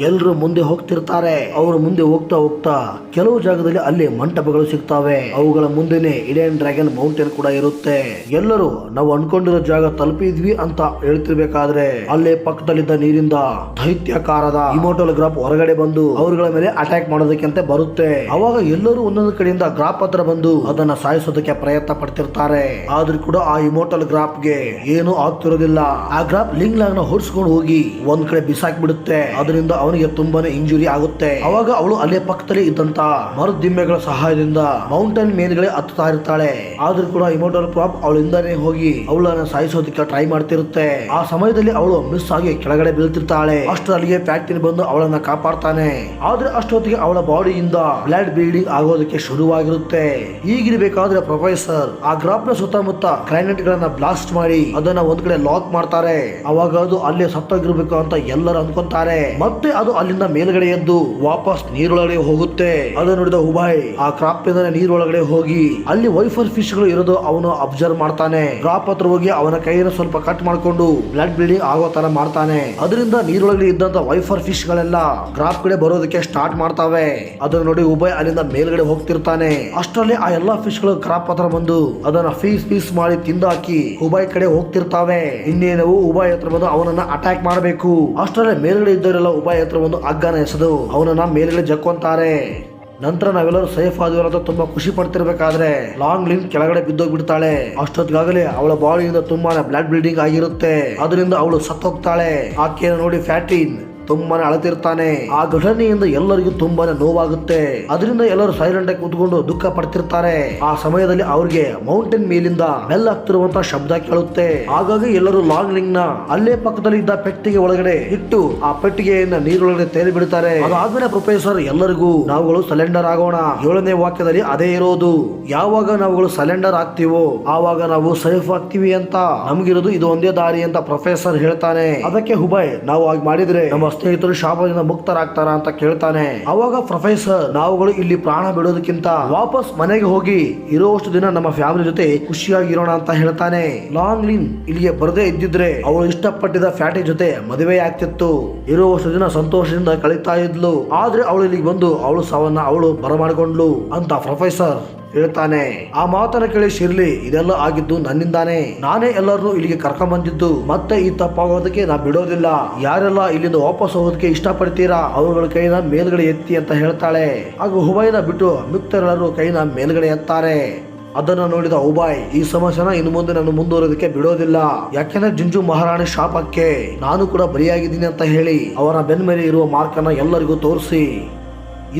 ಎಲ್ರು ಮುಂದೆ ಹೋಗ್ತಿರ್ತಾರೆ. ಅವರು ಮುಂದೆ ಹೋಗ್ತಾ ಹೋಗ್ತಾ ಕೆಲವು ಜಾಗದಲ್ಲಿ ಅಲ್ಲಿ ಮಂಟಪಗಳು ಸಿಗ್ತವೆ. ಅವುಗಳ ಮುಂದೆನೆ ಇಡಿಯನ್ ಡ್ರ್ಯಾಗನ್ ಮೌಂಟೇನ್ ಕೂಡ ಇರುತ್ತೆ. ಎಲ್ಲರೂ ನಾವು ಅನ್ಕೊಂಡಿರೋ ಜಾಗ ತಲುಪಿದ್ವಿ ಅಂತ ಹೇಳ್ತಿರ್ಬೇಕಾದ್ರೆ ಅಲ್ಲೇ ಪಕ್ಕದಲ್ಲಿದ್ದ ನೀರಿಂದ ದೈತ್ಯಕಾರದ ಇಮೋಟಲ್ ಗ್ರಾಪ್ ಹೊರಗಡೆ ಬಂದು ಅವರುಗಳ ಮೇಲೆ ಅಟ್ಯಾಕ್ ಮಾಡೋದಕ್ಕೆ ಬರುತ್ತೆ. ಅವಾಗ ಎಲ್ಲರೂ ಒಂದೊಂದು ಕಡೆಯಿಂದ ಗ್ರಾಪ್ ಹತ್ರ ಬಂದು ಅದನ್ನ ಸಾಯಿಸೋದಕ್ಕೆ ಪ್ರಯತ್ನ ಪಡ್ತಿರ್ತಾರೆ. ಆದ್ರೂ ಕೂಡ ಆ ಇಮೋಟಲ್ ಗ್ರಾಪ್ಗೆ ಏನು ಆಗ್ತಿರೋದಿಲ್ಲ. ಆ ಗ್ರಾಪ್ ಲಿಂಗ್ ಲಾಗ್ನ ಹೋಗಿ ಒಂದ್ ಕಡೆ ಬಿಸಾಕ್ ಬಿಡುತ್ತೆ ಅದರಿಂದ ಅವನಿಗೆ ತುಂಬಾನೇ ಇಂಜುರಿ ಆಗುತ್ತೆ. ಅವಾಗ ಅವಳು ಅಲ್ಲೇ ಪಕ್ಕದಲ್ಲಿ ಇದ್ದಂತ ಮರುದಿಮ್ಮೆಗಳ ಸಹಾಯದಿಂದ ಮೌಂಟೇನ್ ಮೇಲ್ಗಡೆ ಹತ್ತಾ ಇರ್ತಾಳೆ. ಆದ್ರೂ ಕೂಡ ಇಮೋಟಲ್ ಪ್ರಾಪ್ ಅವಳಿಂದಾನೇ ಹೋಗಿ ಅವಳನ್ನ ಸಾಯಿಸೋದಕ್ಕೆ ಟ್ರೈ ಮಾಡ್ತಿರುತ್ತೆ. ಆ ಸಮಯದಲ್ಲಿ ಅವಳು ಮಿಸ್ ಆಗಿ ಕೆಳಗಡೆ ಬೀಳ್ತಿರ್ತಾಳೆ. ಅಷ್ಟರಲ್ಲಿಗೆ ಫ್ಯಾಕ್ಟರಿ ಬಂದು ಅವಳನ್ನ ಕಾಪಾಡ್ತಾನೆ. ಆದ್ರೆ ಅಷ್ಟೊತ್ತಿಗೆ ಅವಳ ಬಾಡಿಯಿಂದ ಬ್ಲಡ್ ಬ್ಲೀಡಿಂಗ್ ಆಗೋದಕ್ಕೆ ಶುರುವಾಗಿರುತ್ತೆ. ಈಗಿರ್ಬೇಕಾದ್ರೆ ಪ್ರೊಫೆಸರ್ ಆ ನ ಸುತ್ತಮುತ್ತ ಗ್ರಾನೈಟ್ ಗಳನ್ನ ಬ್ಲಾಸ್ಟ್ ಮಾಡಿ ಅದನ್ನ ಒಂದ್ ಕಡೆ ಲಾಕ್ ಮಾಡ್ತಾರೆ. ಅವಾಗ ಅದು ಅಲ್ಲಿ ಸತ್ತೋಗಿರ್ಬೇಕು ಅಂತ ಎಲ್ಲರೂ ಅನ್ಕೊಂತಾರೆ ಮತ್ತೆ ಅದು ಅಲ್ಲಿಂದ ಮೇಲ್ಗಡೆ ಎದ್ದು ವಾಪಸ್ ನೀರೊಳಗಡೆ ಹೋಗುತ್ತೆ. ಅದನ್ನ ನೋಡಿದ ಉಬಾಯ್ ಆ ಕ್ರಾಪ್ ಇಂದ ನೀರೊಳಗಡೆ ಹೋಗಿ ಅಲ್ಲಿ ವೈಫರ್ ಫಿಶ್ಗಳು ಇರೋದು ಅವನು ಅಬ್ಸರ್ವ್ ಮಾಡ್ತಾನೆ. ಕ್ರಾಪ್ ಹತ್ರ ಹೋಗಿ ಅವನ ಕೈಯನ್ನು ಸ್ವಲ್ಪ ಕಟ್ ಮಾಡ್ಕೊಂಡು ಬ್ಲಡ್ ಬ್ಲೀಡಿಂಗ್ ಆಗೋ ತರ ಮಾಡ್ತಾನೆ. ಅದರಿಂದ ನೀರೊಳಗಡೆ ಇದ್ದಂತ ವೈಫರ್ ಫಿಶ್ ಗಳೆಲ್ಲ ಕ್ರಾಪ್ ಕಡೆ ಬರೋದಕ್ಕೆ ಸ್ಟಾರ್ಟ್ ಮಾಡ್ತಾವೆ. ಅದನ್ನ ನೋಡಿ ಉಬಾಯ್ ಅಲ್ಲಿಂದ ಮೇಲ್ಗಡೆ ಹೋಗ್ತಿರ್ತಾನೆ. ಅಷ್ಟರಲ್ಲಿ ಆ ಎಲ್ಲಾ ಫಿಶ್ಗಳು ಕ್ರಾಪ್ ಹತ್ರ ಬಂದು ಅದನ್ನ ಪೀಸ್ ಪೀಸ್ ಮಾಡಿ ತಿಂದಾಕಿ ಉಬಾಯ್ ಕಡೆ ಹೋಗ್ತಿರ್ತಾವೆ. ಇನ್ನೇನವು ಉಬಾಯ್ ಹತ್ರ ಬಂದು ಅವನನ್ನ ಅಟ್ಯಾಕ್ ಮಾಡಬೇಕು. ಅಷ್ಟರಲ್ಲಿ ಮೇಲ್ಗಡೆ ಇದ್ದವರೆಲ್ಲ ಉಬಾಯ್ ಹತ್ರ ಬಂದು ಹಗ್ಗನ ಎಸೆದು ಅವನನ್ನ ಮೇಲ್ಗಡೆ ಜಕ್ಕೊಂತಾರೆ. ನಂತರ ನಾವೆಲ್ಲರೂ ಸೇಫ್ ಆದ್ವಲ್ಲ ಅಂತ ತುಂಬಾ ಖುಷಿ ಪಡ್ತಿರ್ಬೇಕಾದ್ರೆ ಲಾಂಗ್ ಲಿಂಕ್ ಕೆಳಗಡೆ ಬಿದ್ದೋಗ್ಬಿಡ್ತಾಳೆ ಅಷ್ಟೊತ್ತಿಗಾಗಲೇ ಅವಳ ಬಾಡಿಯಿಂದ ತುಂಬಾನೇ ಬ್ಲಡ್ ಬ್ಲೀಡಿಂಗ್ ಆಗಿರುತ್ತೆ. ಅದರಿಂದ ಅವಳು ಸತ್ತೋಗ್ತಾಳೆ. ಆಕೆಯನ್ನು ನೋಡಿ ಫ್ಯಾಟಿನ್ ತುಂಬಾನೇ ಅಳತಿರ್ತಾನೆ. ಆ ಘಟನೆಯಿಂದ ಎಲ್ಲರಿಗೂ ತುಂಬಾನೇ ನೋವಾಗುತ್ತೆ. ಅದರಿಂದ ಎಲ್ಲರೂ ಸೈಲೆಂಟ್ ಆಗಿ ಕೂತ್ಕೊಂಡು ದುಃಖ ಪಡ್ತಿರ್ತಾರೆ. ಆ ಸಮಯದಲ್ಲಿ ಅವ್ರಿಗೆ ಮೌಂಟೇನ್ ಮೇಲಿಂದ ಬೆಲ್ ಹಾಕ್ತಿರುವಂತಹ ಶಬ್ದ ಕೇಳುತ್ತೆ. ಹಾಗಾಗಿ ಎಲ್ಲರೂ ಲಾಂಗ್ ಲಿಂಗ್ನ ಅಲ್ಲೇ ಪಕ್ಕದಲ್ಲಿ ಇದ್ದ ಪೆಟ್ಟಿಗೆ ಒಳಗಡೆ ಇಟ್ಟು ಆ ಪೆಟ್ಟಿಗೆಯನ್ನ ನೀರೊಳಗಡೆ ತೇಲಿ ಬಿಡುತ್ತಾರೆ ಅದಾದ್ಮೇಲೆ ಪ್ರೊಫೆಸರ್ ಎಲ್ಲರಿಗೂ, ನಾವುಗಳು ಸಲೆಂಡರ್ ಆಗೋಣ. ಏಳನೇ ವಾಕ್ಯದಲ್ಲಿ ಅದೇ ಇರೋದು. ಯಾವಾಗ ನಾವುಗಳು ಸಲೆಂಡರ್ ಆಗ್ತೀವೋ ಆವಾಗ ನಾವು ಸೇಫ್ ಆಗ್ತೀವಿ ಅಂತ. ನಮ್ಗಿರೋದು ಇದು ಒಂದೇ ದಾರಿ ಅಂತ ಪ್ರೊಫೆಸರ್ ಹೇಳ್ತಾನೆ. ಅದಕ್ಕೆ ಹುಬೈ ನಾವು ಹಾಗೆ ಮಾಡಿದ್ರೆ ನಮ್ಮ ಸ್ನೇಹಿತರು ಶಾಪದಿಂದ ಮುಕ್ತರಾಗ್ತಾರ ಅಂತ ಕೇಳ್ತಾನೆ. ಅವಾಗ ಪ್ರೊಫೆಸರ್, ನಾವುಗಳು ಇಲ್ಲಿ ಪ್ರಾಣ ಬಿಡೋದಕ್ಕಿಂತ ವಾಪಸ್ ಮನೆಗೆ ಹೋಗಿ ಇರುವಷ್ಟು ದಿನ ನಮ್ಮ ಫ್ಯಾಮಿಲಿ ಜೊತೆ ಖುಷಿಯಾಗಿ ಇರೋಣ ಅಂತ ಹೇಳ್ತಾನೆ. ಲಾಂಗ್ ಲಿನ್ ಇಲ್ಲಿಗೆ ಬರದೇ ಇದ್ದಿದ್ರೆ ಅವಳು ಇಷ್ಟಪಟ್ಟಿದ ಫ್ಯಾಟಿ ಜೊತೆ ಮದುವೆ ಆಗ್ತಿತ್ತು. ಇರುವಷ್ಟು ದಿನ ಸಂತೋಷದಿಂದ ಕಳೀತಾ ಇದ್ಲು. ಆದ್ರೆ ಅವಳು ಇಲ್ಲಿಗೆ ಬಂದು ಅವಳು ಸಾವನ್ನ ಅವಳು ಬರಮಾಡಿಕೊಂಡ್ಲು ಅಂತ ಪ್ರೊಫೆಸರ್ ಹೇಳ್ತಾನೆ, ಆ ಮಾತನ್ನ ಕೇಳಿ ಶಿರ್ಲಿ, ಇದೆಲ್ಲ ಆಗಿದ್ದು ನನ್ನಿಂದಾನೆ. ನಾನೇ ಎಲ್ಲರನ್ನೂ ಇಲ್ಲಿಗೆ ಕರ್ಕೊಂಡ್ ಬಂದಿದ್ದು ಮತ್ತೆ ಈ ತಪ್ಪಾಗೋದಕ್ಕೆ ನಾ ಬಿಡೋದಿಲ್ಲ. ಯಾರೆಲ್ಲ ಇಲ್ಲಿಂದ ವಾಪಸ್ ಹೋಗೋದಕ್ಕೆ ಇಷ್ಟಪಡ್ತೀರಾ? ಅವರುಗಳ ಕೈನ ಮೇಲ್ಗಡೆ ಎತ್ತಿ ಅಂತ ಹೇಳ್ತಾಳೆ. ಹಾಗೂ ಹುಬೈನ ಬಿಟ್ಟು ಮಿಕ್ತರೆಲ್ಲರೂ ಕೈನ ಮೇಲ್ಗಡೆ ಎತ್ತಾರೆ. ಅದನ್ನ ನೋಡಿದ ಉಬಾಯ್, ಈ ಸಮಸ್ಯೆನ ಇನ್ನು ಮುಂದೆ ನಾನು ಮುಂದುವರೋದಕ್ಕೆ ಬಿಡೋದಿಲ್ಲ. ಯಾಕೆಂದ್ರೆ ಜಿಂಜು ಮಹಾರಾಣಿ ಶಾಪಕ್ಕೆ. ನಾನು ಕೂಡ ಬರಿಯಾಗಿದ್ದೀನಿ ಅಂತ ಹೇಳಿ ಅವರ ಬೆನ್ಮೇಲೆ ಇರುವ ಮಾರ್ಕನ್ನ ಎಲ್ಲರಿಗೂ ತೋರಿಸಿ.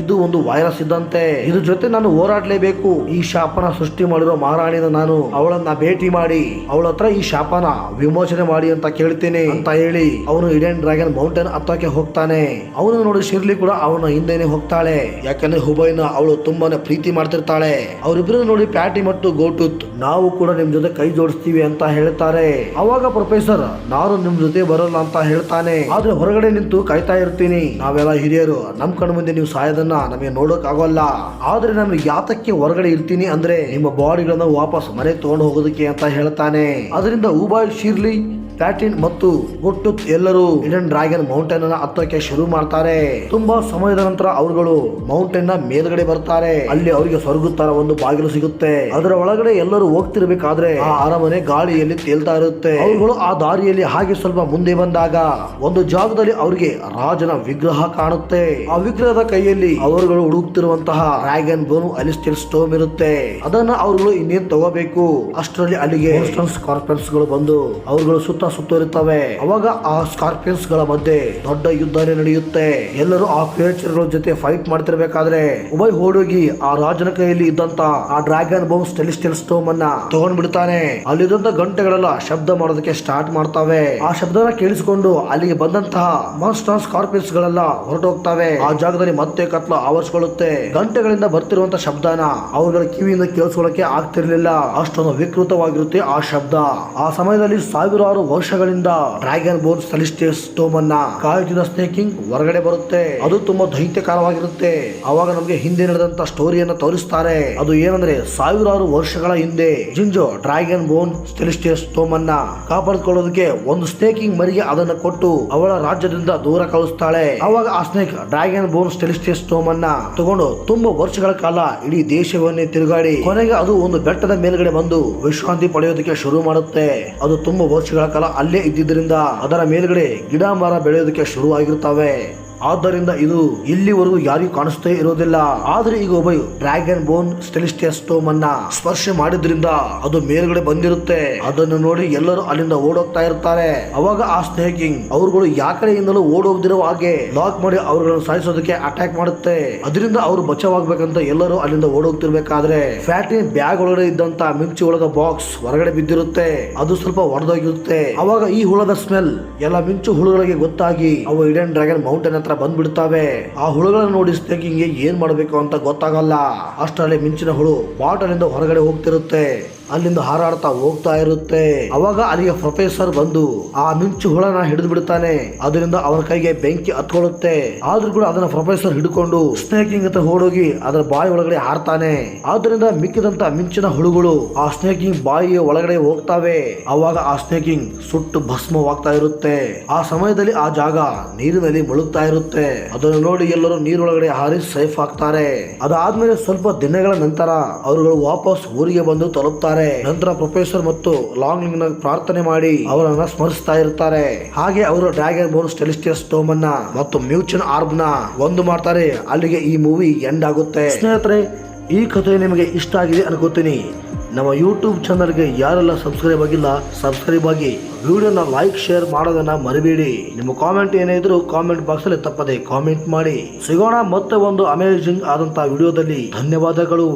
ಇದು ಒಂದು ವೈರಸ್ ಇದ್ದಂತೆ. ಇದ್ರ ಜೊತೆ ನಾನು ಹೋರಾಡ್ಲೇಬೇಕು. ಈ ಶಾಪನ ಸೃಷ್ಟಿ ಮಾಡಿರೋ ಮಹಾರಾಣಿನ ನಾನು ಅವಳನ್ನ ಭೇಟಿ ಮಾಡಿ, ಅವಳ ಈ ಶಾಪನ ವಿಮೋಚನೆ ಮಾಡಿ ಅಂತ ಕೇಳ್ತೀನಿ ಅಂತ ಹೇಳಿ ಅವನು ಇಡನ್ ಡ್ರ್ಯಾಗನ್ ಮೌಂಟೇನ್ ಹತ್ತಕ್ಕೆ ಹೋಗ್ತಾನೆ. ಅವನು ನೋಡಿ ಶಿರ್ಲಿ ಕೂಡ ಅವನ ಹಿಂದೆನೆ ಹೋಗ್ತಾಳೆ. ಯಾಕಂದ್ರೆ ಹುಬೈನ ಅವಳು ತುಂಬಾನೇ ಪ್ರೀತಿ ಮಾಡ್ತಿರ್ತಾಳೆ. ಅವರಿಬ್ರು ನೋಡಿ ಪ್ಯಾಟಿ ಮತ್ತು ಗೋಟುತ್ ನಾವು ಕೂಡ ನಿಮ್ ಜೊತೆ ಕೈ ಜೋಡಿಸ್ತೀವಿ ಅಂತ ಹೇಳ್ತಾರೆ. ಅವಾಗ ಪ್ರೊಫೆಸರ್ ನಾನು ನಿಮ್ ಜೊತೆ ಬರಲ್ಲ ಅಂತ ಹೇಳ್ತಾನೆ. ಆದ್ರೆ ಹೊರಗಡೆ ನಿಂತು ಕಾಯ್ತಾ ಇರ್ತೀನಿ. ನಾವೆಲ್ಲ ಹಿರಿಯರು, ನಮ್ ಕಣ್ ಮುಂದೆ ನೀವು ಸಾಯೋದನ್ನ ನಮಗೆ ನೋಡೋಕ್ಕಾಗೋಲ್ಲ. ಆದ್ರೆ ನಾನು ಯಾತಕ್ಕೆ ಹೊರಗಡೆ ಇರ್ತೀನಿ ಅಂದ್ರೆ ನಿಮ್ಮ ಬಾಡಿಗಳನ್ನ ವಾಪಸ್ ಮನೆಗೆ ತಗೊಂಡು ಹೋಗೋದಕ್ಕೆ ಅಂತ ಹೇಳ್ತಾನೆ. ಅದರಿಂದ ಉಬಾಯ್, ಶಿರ್ಲಿ ಪ್ಯಾಟಿನ್ ಮತ್ತು ಒಟ್ಟು ಎಲ್ಲರೂ ಇಡನ್ ಡ್ರ್ಯಾಗನ್ ಮೌಂಟೇನ್ ಅನ್ನ ಹತ್ತೋಕೆ ಶುರು ಮಾಡ್ತಾರೆ. ತುಂಬಾ ಸಮಯದ ನಂತರ ಅವರುಗಳು ಮೌಂಟೇನ್ನ ಮೇಲ್ಗಡೆ ಬರ್ತಾರೆ. ಅಲ್ಲಿ ಅವರಿಗೆ ಸ್ವರ್ಗುತ್ತಾರ ತರ ಒಂದು ಬಾಗಿಲು ಸಿಗುತ್ತೆ. ಅದರ ಒಳಗಡೆ ಎಲ್ಲರೂ ಹೋಗ್ತಿರ್ಬೇಕಾದ್ರೆ ಆ ಅರಮನೆ ಗಾಳಿಯಲ್ಲಿ ತೇಲ್ತಾ ಇರುತ್ತೆ. ಅವರುಗಳು ಆ ದಾರಿಯಲ್ಲಿ ಹಾಗೆ ಸ್ವಲ್ಪ ಮುಂದೆ ಬಂದಾಗ ಒಂದು ಜಾಗದಲ್ಲಿ ಅವರಿಗೆ ರಾಜನ ವಿಗ್ರಹ ಕಾಣುತ್ತೆ. ಆ ವಿಗ್ರಹದ ಕೈಯಲ್ಲಿ ಅವರುಗಳು ಹುಡುಕ್ತಿರುವಂತಹ ಡ್ರ್ಯಾಗನ್ ಬೋನ್ ಅಲಿಸ್ಟಿಲ್ ಸ್ಟೋಮ್ ಇರುತ್ತೆ. ಅದನ್ನ ಅವರುಗಳು ಇನ್ನೇನ್ ತಗೋಬೇಕು? ಅಷ್ಟರಲ್ಲಿ ಅಲ್ಲಿಗೆ ಕಾರ್ಪೊರೇಟ್ಸ್ಗಳು ಬಂದು ಅವರುಗಳು ಸುತ್ತ ಸುತ್ತುವರಿತವೆ ಅವಾಗ ಆ ಸ್ಕಾರ್ಪಿಯನ್ಸ್ಗಳ ಮಧ್ಯೆ ದೊಡ್ಡ ಯುದ್ಧನೇ ನಡೆಯುತ್ತೆ. ಎಲ್ಲರೂ ಆ ಕ್ರಿಯೇಚರ್ ಜೊತೆ ಫೈಟ್ ಮಾಡ್ತಿರ್ಬೇಕಾದ್ರೆ ಉಭಯ ಹೋಡೋಗಿ ಆ ರಾಜನ ಕೈಯಲ್ಲಿ ಇದ್ದಂತ ಆ ಡ್ರ್ಯಾಗನ್ ಬೌನ್ಸ್ ಸ್ಟೆಲಿಸ್ಟೆಲ್ ಸ್ಟೋಮ್ ಅನ್ನ ತಗೊಂಡ್ ಬಿಡ್ತಾನೆ ಅಲ್ಲಿದ್ದಂತ ಗಂಟೆಗಳೆಲ್ಲ ಶಬ್ದ ಮಾಡೋದಕ್ಕೆ ಸ್ಟಾರ್ಟ್ ಮಾಡ್ತಾವೆ. ಆ ಶಬ್ದನ ಕೇಳಿಸಿಕೊಂಡು ಅಲ್ಲಿಗೆ ಬಂದಂತಹ ಮಾನ್ಸ್ಟರ್ ಸ್ಕಾರ್ಪಿಯನ್ಸ್ ಗಳೆಲ್ಲ ಹೊರಟೋಗ್ತಾವೆ. ಆ ಜಾಗದಲ್ಲಿ ಮತ್ತೆ ಕತ್ಲ ಆವರಿಸಿಕೊಳ್ಳುತ್ತೆ. ಗಂಟೆಗಳಿಂದ ಬರ್ತಿರುವಂತ ಶಬ್ದನ ಅವುಗಳ ಕಿವಿಯಿಂದ ಕೇಳಿಸ್ಕೊಳ್ಳಕ್ಕೆ ಆಗ್ತಿರ್ಲಿಲ್ಲ. ಅಷ್ಟೊಂದು ವಿಕೃತವಾಗಿರುತ್ತೆ ಆ ಶಬ್ದ. ಆ ಸಮಯದಲ್ಲಿ ಸಾವಿರಾರು ವರ್ಷಗಳಿಂದ ಡ್ರ್ಯಾಗನ್ ಬೋನ್ ಸಲಿಸ್ಟೇಸ್ ಸ್ಟೋಮ್ ಅನ್ನ ಸ್ನೇಕಿಂಗ್ ಹೊರಗಡೆ ಬರುತ್ತೆ. ಅದು ತುಂಬಾ ದೈತ್ಯಕಾರವಾಗಿರುತ್ತೆ ಅವಾಗ ನಮಗೆ ಹಿಂದೆ ನಡೆದಂತ ಸ್ಟೋರಿಯನ್ನ ತೋರಿಸ್ತಾರೆ. ಅದು ಏನಂದ್ರೆ ಸಾವಿರಾರು ವರ್ಷಗಳ ಹಿಂದೆ ಜಿಂಜೋ ಡ್ರ್ಯಾಗನ್ ಬೋನ್ ಸೆಲಿಸ್ಟಿಯಸ್ ಸ್ಟೋಮ್ ಅನ್ನ ಕಾಪಾಡಿಕೊಳ್ಳೋದಕ್ಕೆ ಒಂದು ಸ್ನೇಕಿಂಗ್ ಮರಿಗೆ ಅದನ್ನ ಕೊಟ್ಟು ಅವಳ ರಾಜ್ಯದಿಂದ ದೂರ ಕಳಿಸ್ತಾಳೆ. ಅವಾಗ ಆ ಸ್ನೇಕ್ ಡ್ರ್ಯಾಗನ್ ಬೋನ್ ಸ್ಟೆಲಿಸ್ಟಿಯಸ್ ಸ್ಟೋಮ್ ಅನ್ನ ತಗೊಂಡು ತುಂಬಾ ವರ್ಷಗಳ ಕಾಲ ಇಡೀ ದೇಶವನ್ನೇ ತಿರುಗಾಡಿ ಕೊನೆಗೆ ಅದು ಒಂದು ಬೆಟ್ಟದ ಮೇಲ್ಗಡೆ ಬಂದು ವಿಶ್ರಾಂತಿ ಪಡೆಯೋದಕ್ಕೆ ಶುರು ಮಾಡುತ್ತೆ. ಅದು ತುಂಬಾ ವರ್ಷಗಳ ಕಾಲ ಅಲ್ಲೇ ಇದ್ದಿದ್ದರಿಂದ ಅದರ ಮೇಲ್ಗಡೆ ಗಿಡ ಮರ ಬೆಳೆಯೋದಕ್ಕೆ ಶುರು ಆಗಿರ್ತವೆ ಆದ್ದರಿಂದ ಇದು ಇಲ್ಲಿವರೆಗೂ ಯಾರಿಗೂ ಕಾಣಿಸ್ತೇ ಇರೋದಿಲ್ಲ. ಆದ್ರೆ ಈಗ ಒಬ್ಬ ಡ್ರ್ಯಾಗನ್ ಬೋನ್ ಸ್ಟೆಲಿಸ್ಟಿಯಸ್ ಸ್ಟೋಮ್ ಅನ್ನ ಸ್ಪರ್ಶ ಮಾಡಿದ್ರಿಂದ ಅದು ಮೇಲ್ಗಡೆ ಬಂದಿರುತ್ತೆ. ಅದನ್ನು ನೋಡಿ ಎಲ್ಲರೂ ಅಲ್ಲಿಂದ ಓಡೋಗ್ತಾ ಇರ್ತಾರೆ. ಅವಾಗ ಆ ಸ್ನೇಹಿಂಗ್ ಅವ್ರುಗಳು ಯಾ ಕಡೆಯಿಂದಲೂ ಓಡೋಗ್ದಿರೋ ಹಾಗೆ ಲಾಕ್ ಮಾಡಿ ಅವ್ರುಗಳನ್ನು ಸಾಯಿಸೋದಕ್ಕೆ ಅಟ್ಯಾಕ್ ಮಾಡುತ್ತೆ. ಅದರಿಂದ ಅವರು ಬಚಾವಾಗಬೇಕಂತ ಎಲ್ಲರೂ ಅಲ್ಲಿಂದ ಓಡೋಗ್ತಿರ್ಬೇಕಾದ್ರೆ ಫ್ಯಾಕ್ಟ್ರಿ ಬ್ಯಾಗ್ ಒಳಗಡೆ ಇದ್ದಂತ ಮಿಂಚಿ ಒಳಗ ಬಾಕ್ಸ್ ಹೊರಗಡೆ ಬಿದ್ದಿರುತ್ತೆ. ಅದು ಸ್ವಲ್ಪ ಒಡೆದೋಗಿರುತ್ತೆ ಅವಾಗ ಈ ಹುಳದ ಸ್ಮೆಲ್ ಎಲ್ಲ ಮಿಂಚು ಹುಳಗಳಿಗೆ ಗೊತ್ತಾಗಿ ಅವು ಇಡನ್ ಡ್ರ್ಯಾಗನ್ ಮೌಂಟೇನ್ ಹತ್ರ ಬಂದ್ಬಿಡ್ತಾವೆ. ಆ ಹುಳುಗಳನ್ನ ನೋಡಿ ಸ್ನೇಕಿಂಗ್ಗೆ ಏನ್ ಮಾಡಬೇಕು ಅಂತ ಗೊತ್ತಾಗಲ್ಲ. ಅಷ್ಟರಲ್ಲಿ ಮಿಂಚಿನ ಹುಳು ಬಾಟಲಿಂದ ಹೊರಗಡೆ ಹೋಗ್ತಿರುತ್ತೆ. ಅಲ್ಲಿಂದ ಹಾರಾಡ್ತಾ ಹೋಗ್ತಾ ಇರುತ್ತೆ. ಅವಾಗ ಅಲ್ಲಿಗೆ ಪ್ರೊಫೆಸರ್ ಬಂದು, ಆ ಮಿಂಚು ಹುಳನ ಹಿಡಿದು ಬಿಡ್ತಾನೆ. ಅದರಿಂದ ಅವನ ಕೈಗೆ ಬೆಂಕಿ ಹತ್ಕೊಳ್ಳುತ್ತೆ. ಆದ್ರೂ ಕೂಡ ಅದನ್ನ ಪ್ರೊಫೆಸರ್ ಹಿಡ್ಕೊಂಡು ಸ್ನೇಕಿಂಗ್ ಹತ್ರ ಓಡೋಗಿ ಅದರ ಬಾಯಿ ಒಳಗಡೆ ಹಾರ್ತಾನೆ. ಆದ್ರಿಂದ ಮಿಕ್ಕಿದಂತ ಮಿಂಚಿನ ಹುಳುಗಳು ಆ ಸ್ನೇಕಿಂಗ್ ಬಾಯಿಯ ಒಳಗಡೆ ಹೋಗ್ತಾವೆ. ಅವಾಗ ಆ ಸ್ನೇಕಿಂಗ್ ಸುಟ್ಟು ಭಸ್ಮವಾಗ್ತಾ ಇರುತ್ತೆ. ಆ ಸಮಯದಲ್ಲಿ ಆ ಜಾಗ ನೀರಿನಲ್ಲಿ ಮುಳುಗ್ತಾ ಇರುತ್ತೆ. ಅದನ್ನು ನೋಡಿ ಎಲ್ಲರೂ ನೀರೊಳಗಡೆ ಹಾರಿ ಸೇಫ್ ಆಗ್ತಾರೆ. ಅದಾದ್ಮೇಲೆ ಸ್ವಲ್ಪ ದಿನಗಳ ನಂತರ, ಅವರುಗಳು ವಾಪಸ್ ಊರಿಗೆ ಬಂದು ತಲುಪ್ತಾರೆ. ನಂತರ ಪ್ರೊಫೆಸರ್ ಮತ್ತು ಲಾಂಗ್ ಪ್ರಾರ್ಥನೆ ಮಾಡಿ ಅವರನ್ನ ಸ್ಮರಿಸ್ತಾ ಇರ್ತಾರೆ ಹಾಗೆ ಅವರು ಡ್ರ್ಯಾಗನ್ ಬೋನ್ ಸ್ಟೆಲಿಸ್ಟಿಯಸ್ ಸ್ಟೋಮ್ ಅನ್ನ ಮತ್ತು ಮ್ಯೂಚನ್ ಆರ್ಬ್ನ ಒಂದು ಮಾಡ್ತಾರೆ. ಅಲ್ಲಿಗೆ ಈ ಮೂವಿ ಎಂಡ್ ಆಗುತ್ತೆ. ಸ್ನೇಹಿತರೆ, ಈ ಕಥೆ ನಿಮಗೆ ಇಷ್ಟ ಆಗಿದೆ ಅನ್ಕೋತೀನಿ. ನಮ್ಮ ಯೂಟ್ಯೂಬ್ ಚಾನಲ್ಗೆ ಯಾರೆಲ್ಲ ಸಬ್ಸ್ಕ್ರೈಬ್ ಆಗಿಲ್ಲ, ಸಬ್ಸ್ಕ್ರೈಬ್ ಆಗಿ ವಿಡಿಯೋನ ಲೈಕ್, ಶೇರ್ ಮಾಡೋದನ್ನ ಮರಿಬೇಡಿ. ನಿಮ್ಮ ಕಾಮೆಂಟ್ ಏನೇ ಕಾಮೆಂಟ್ ಬಾಕ್ಸ್ ಅಲ್ಲಿ ತಪ್ಪದೆ ಕಾಮೆಂಟ್ ಮಾಡಿ. ಸಿಗೋಣ ಮತ್ತೆ ಒಂದು ಅಮೇಜಿಂಗ್ ಆದಂತಹ ವಿಡಿಯೋದಲ್ಲಿ. ಧನ್ಯವಾದಗಳು.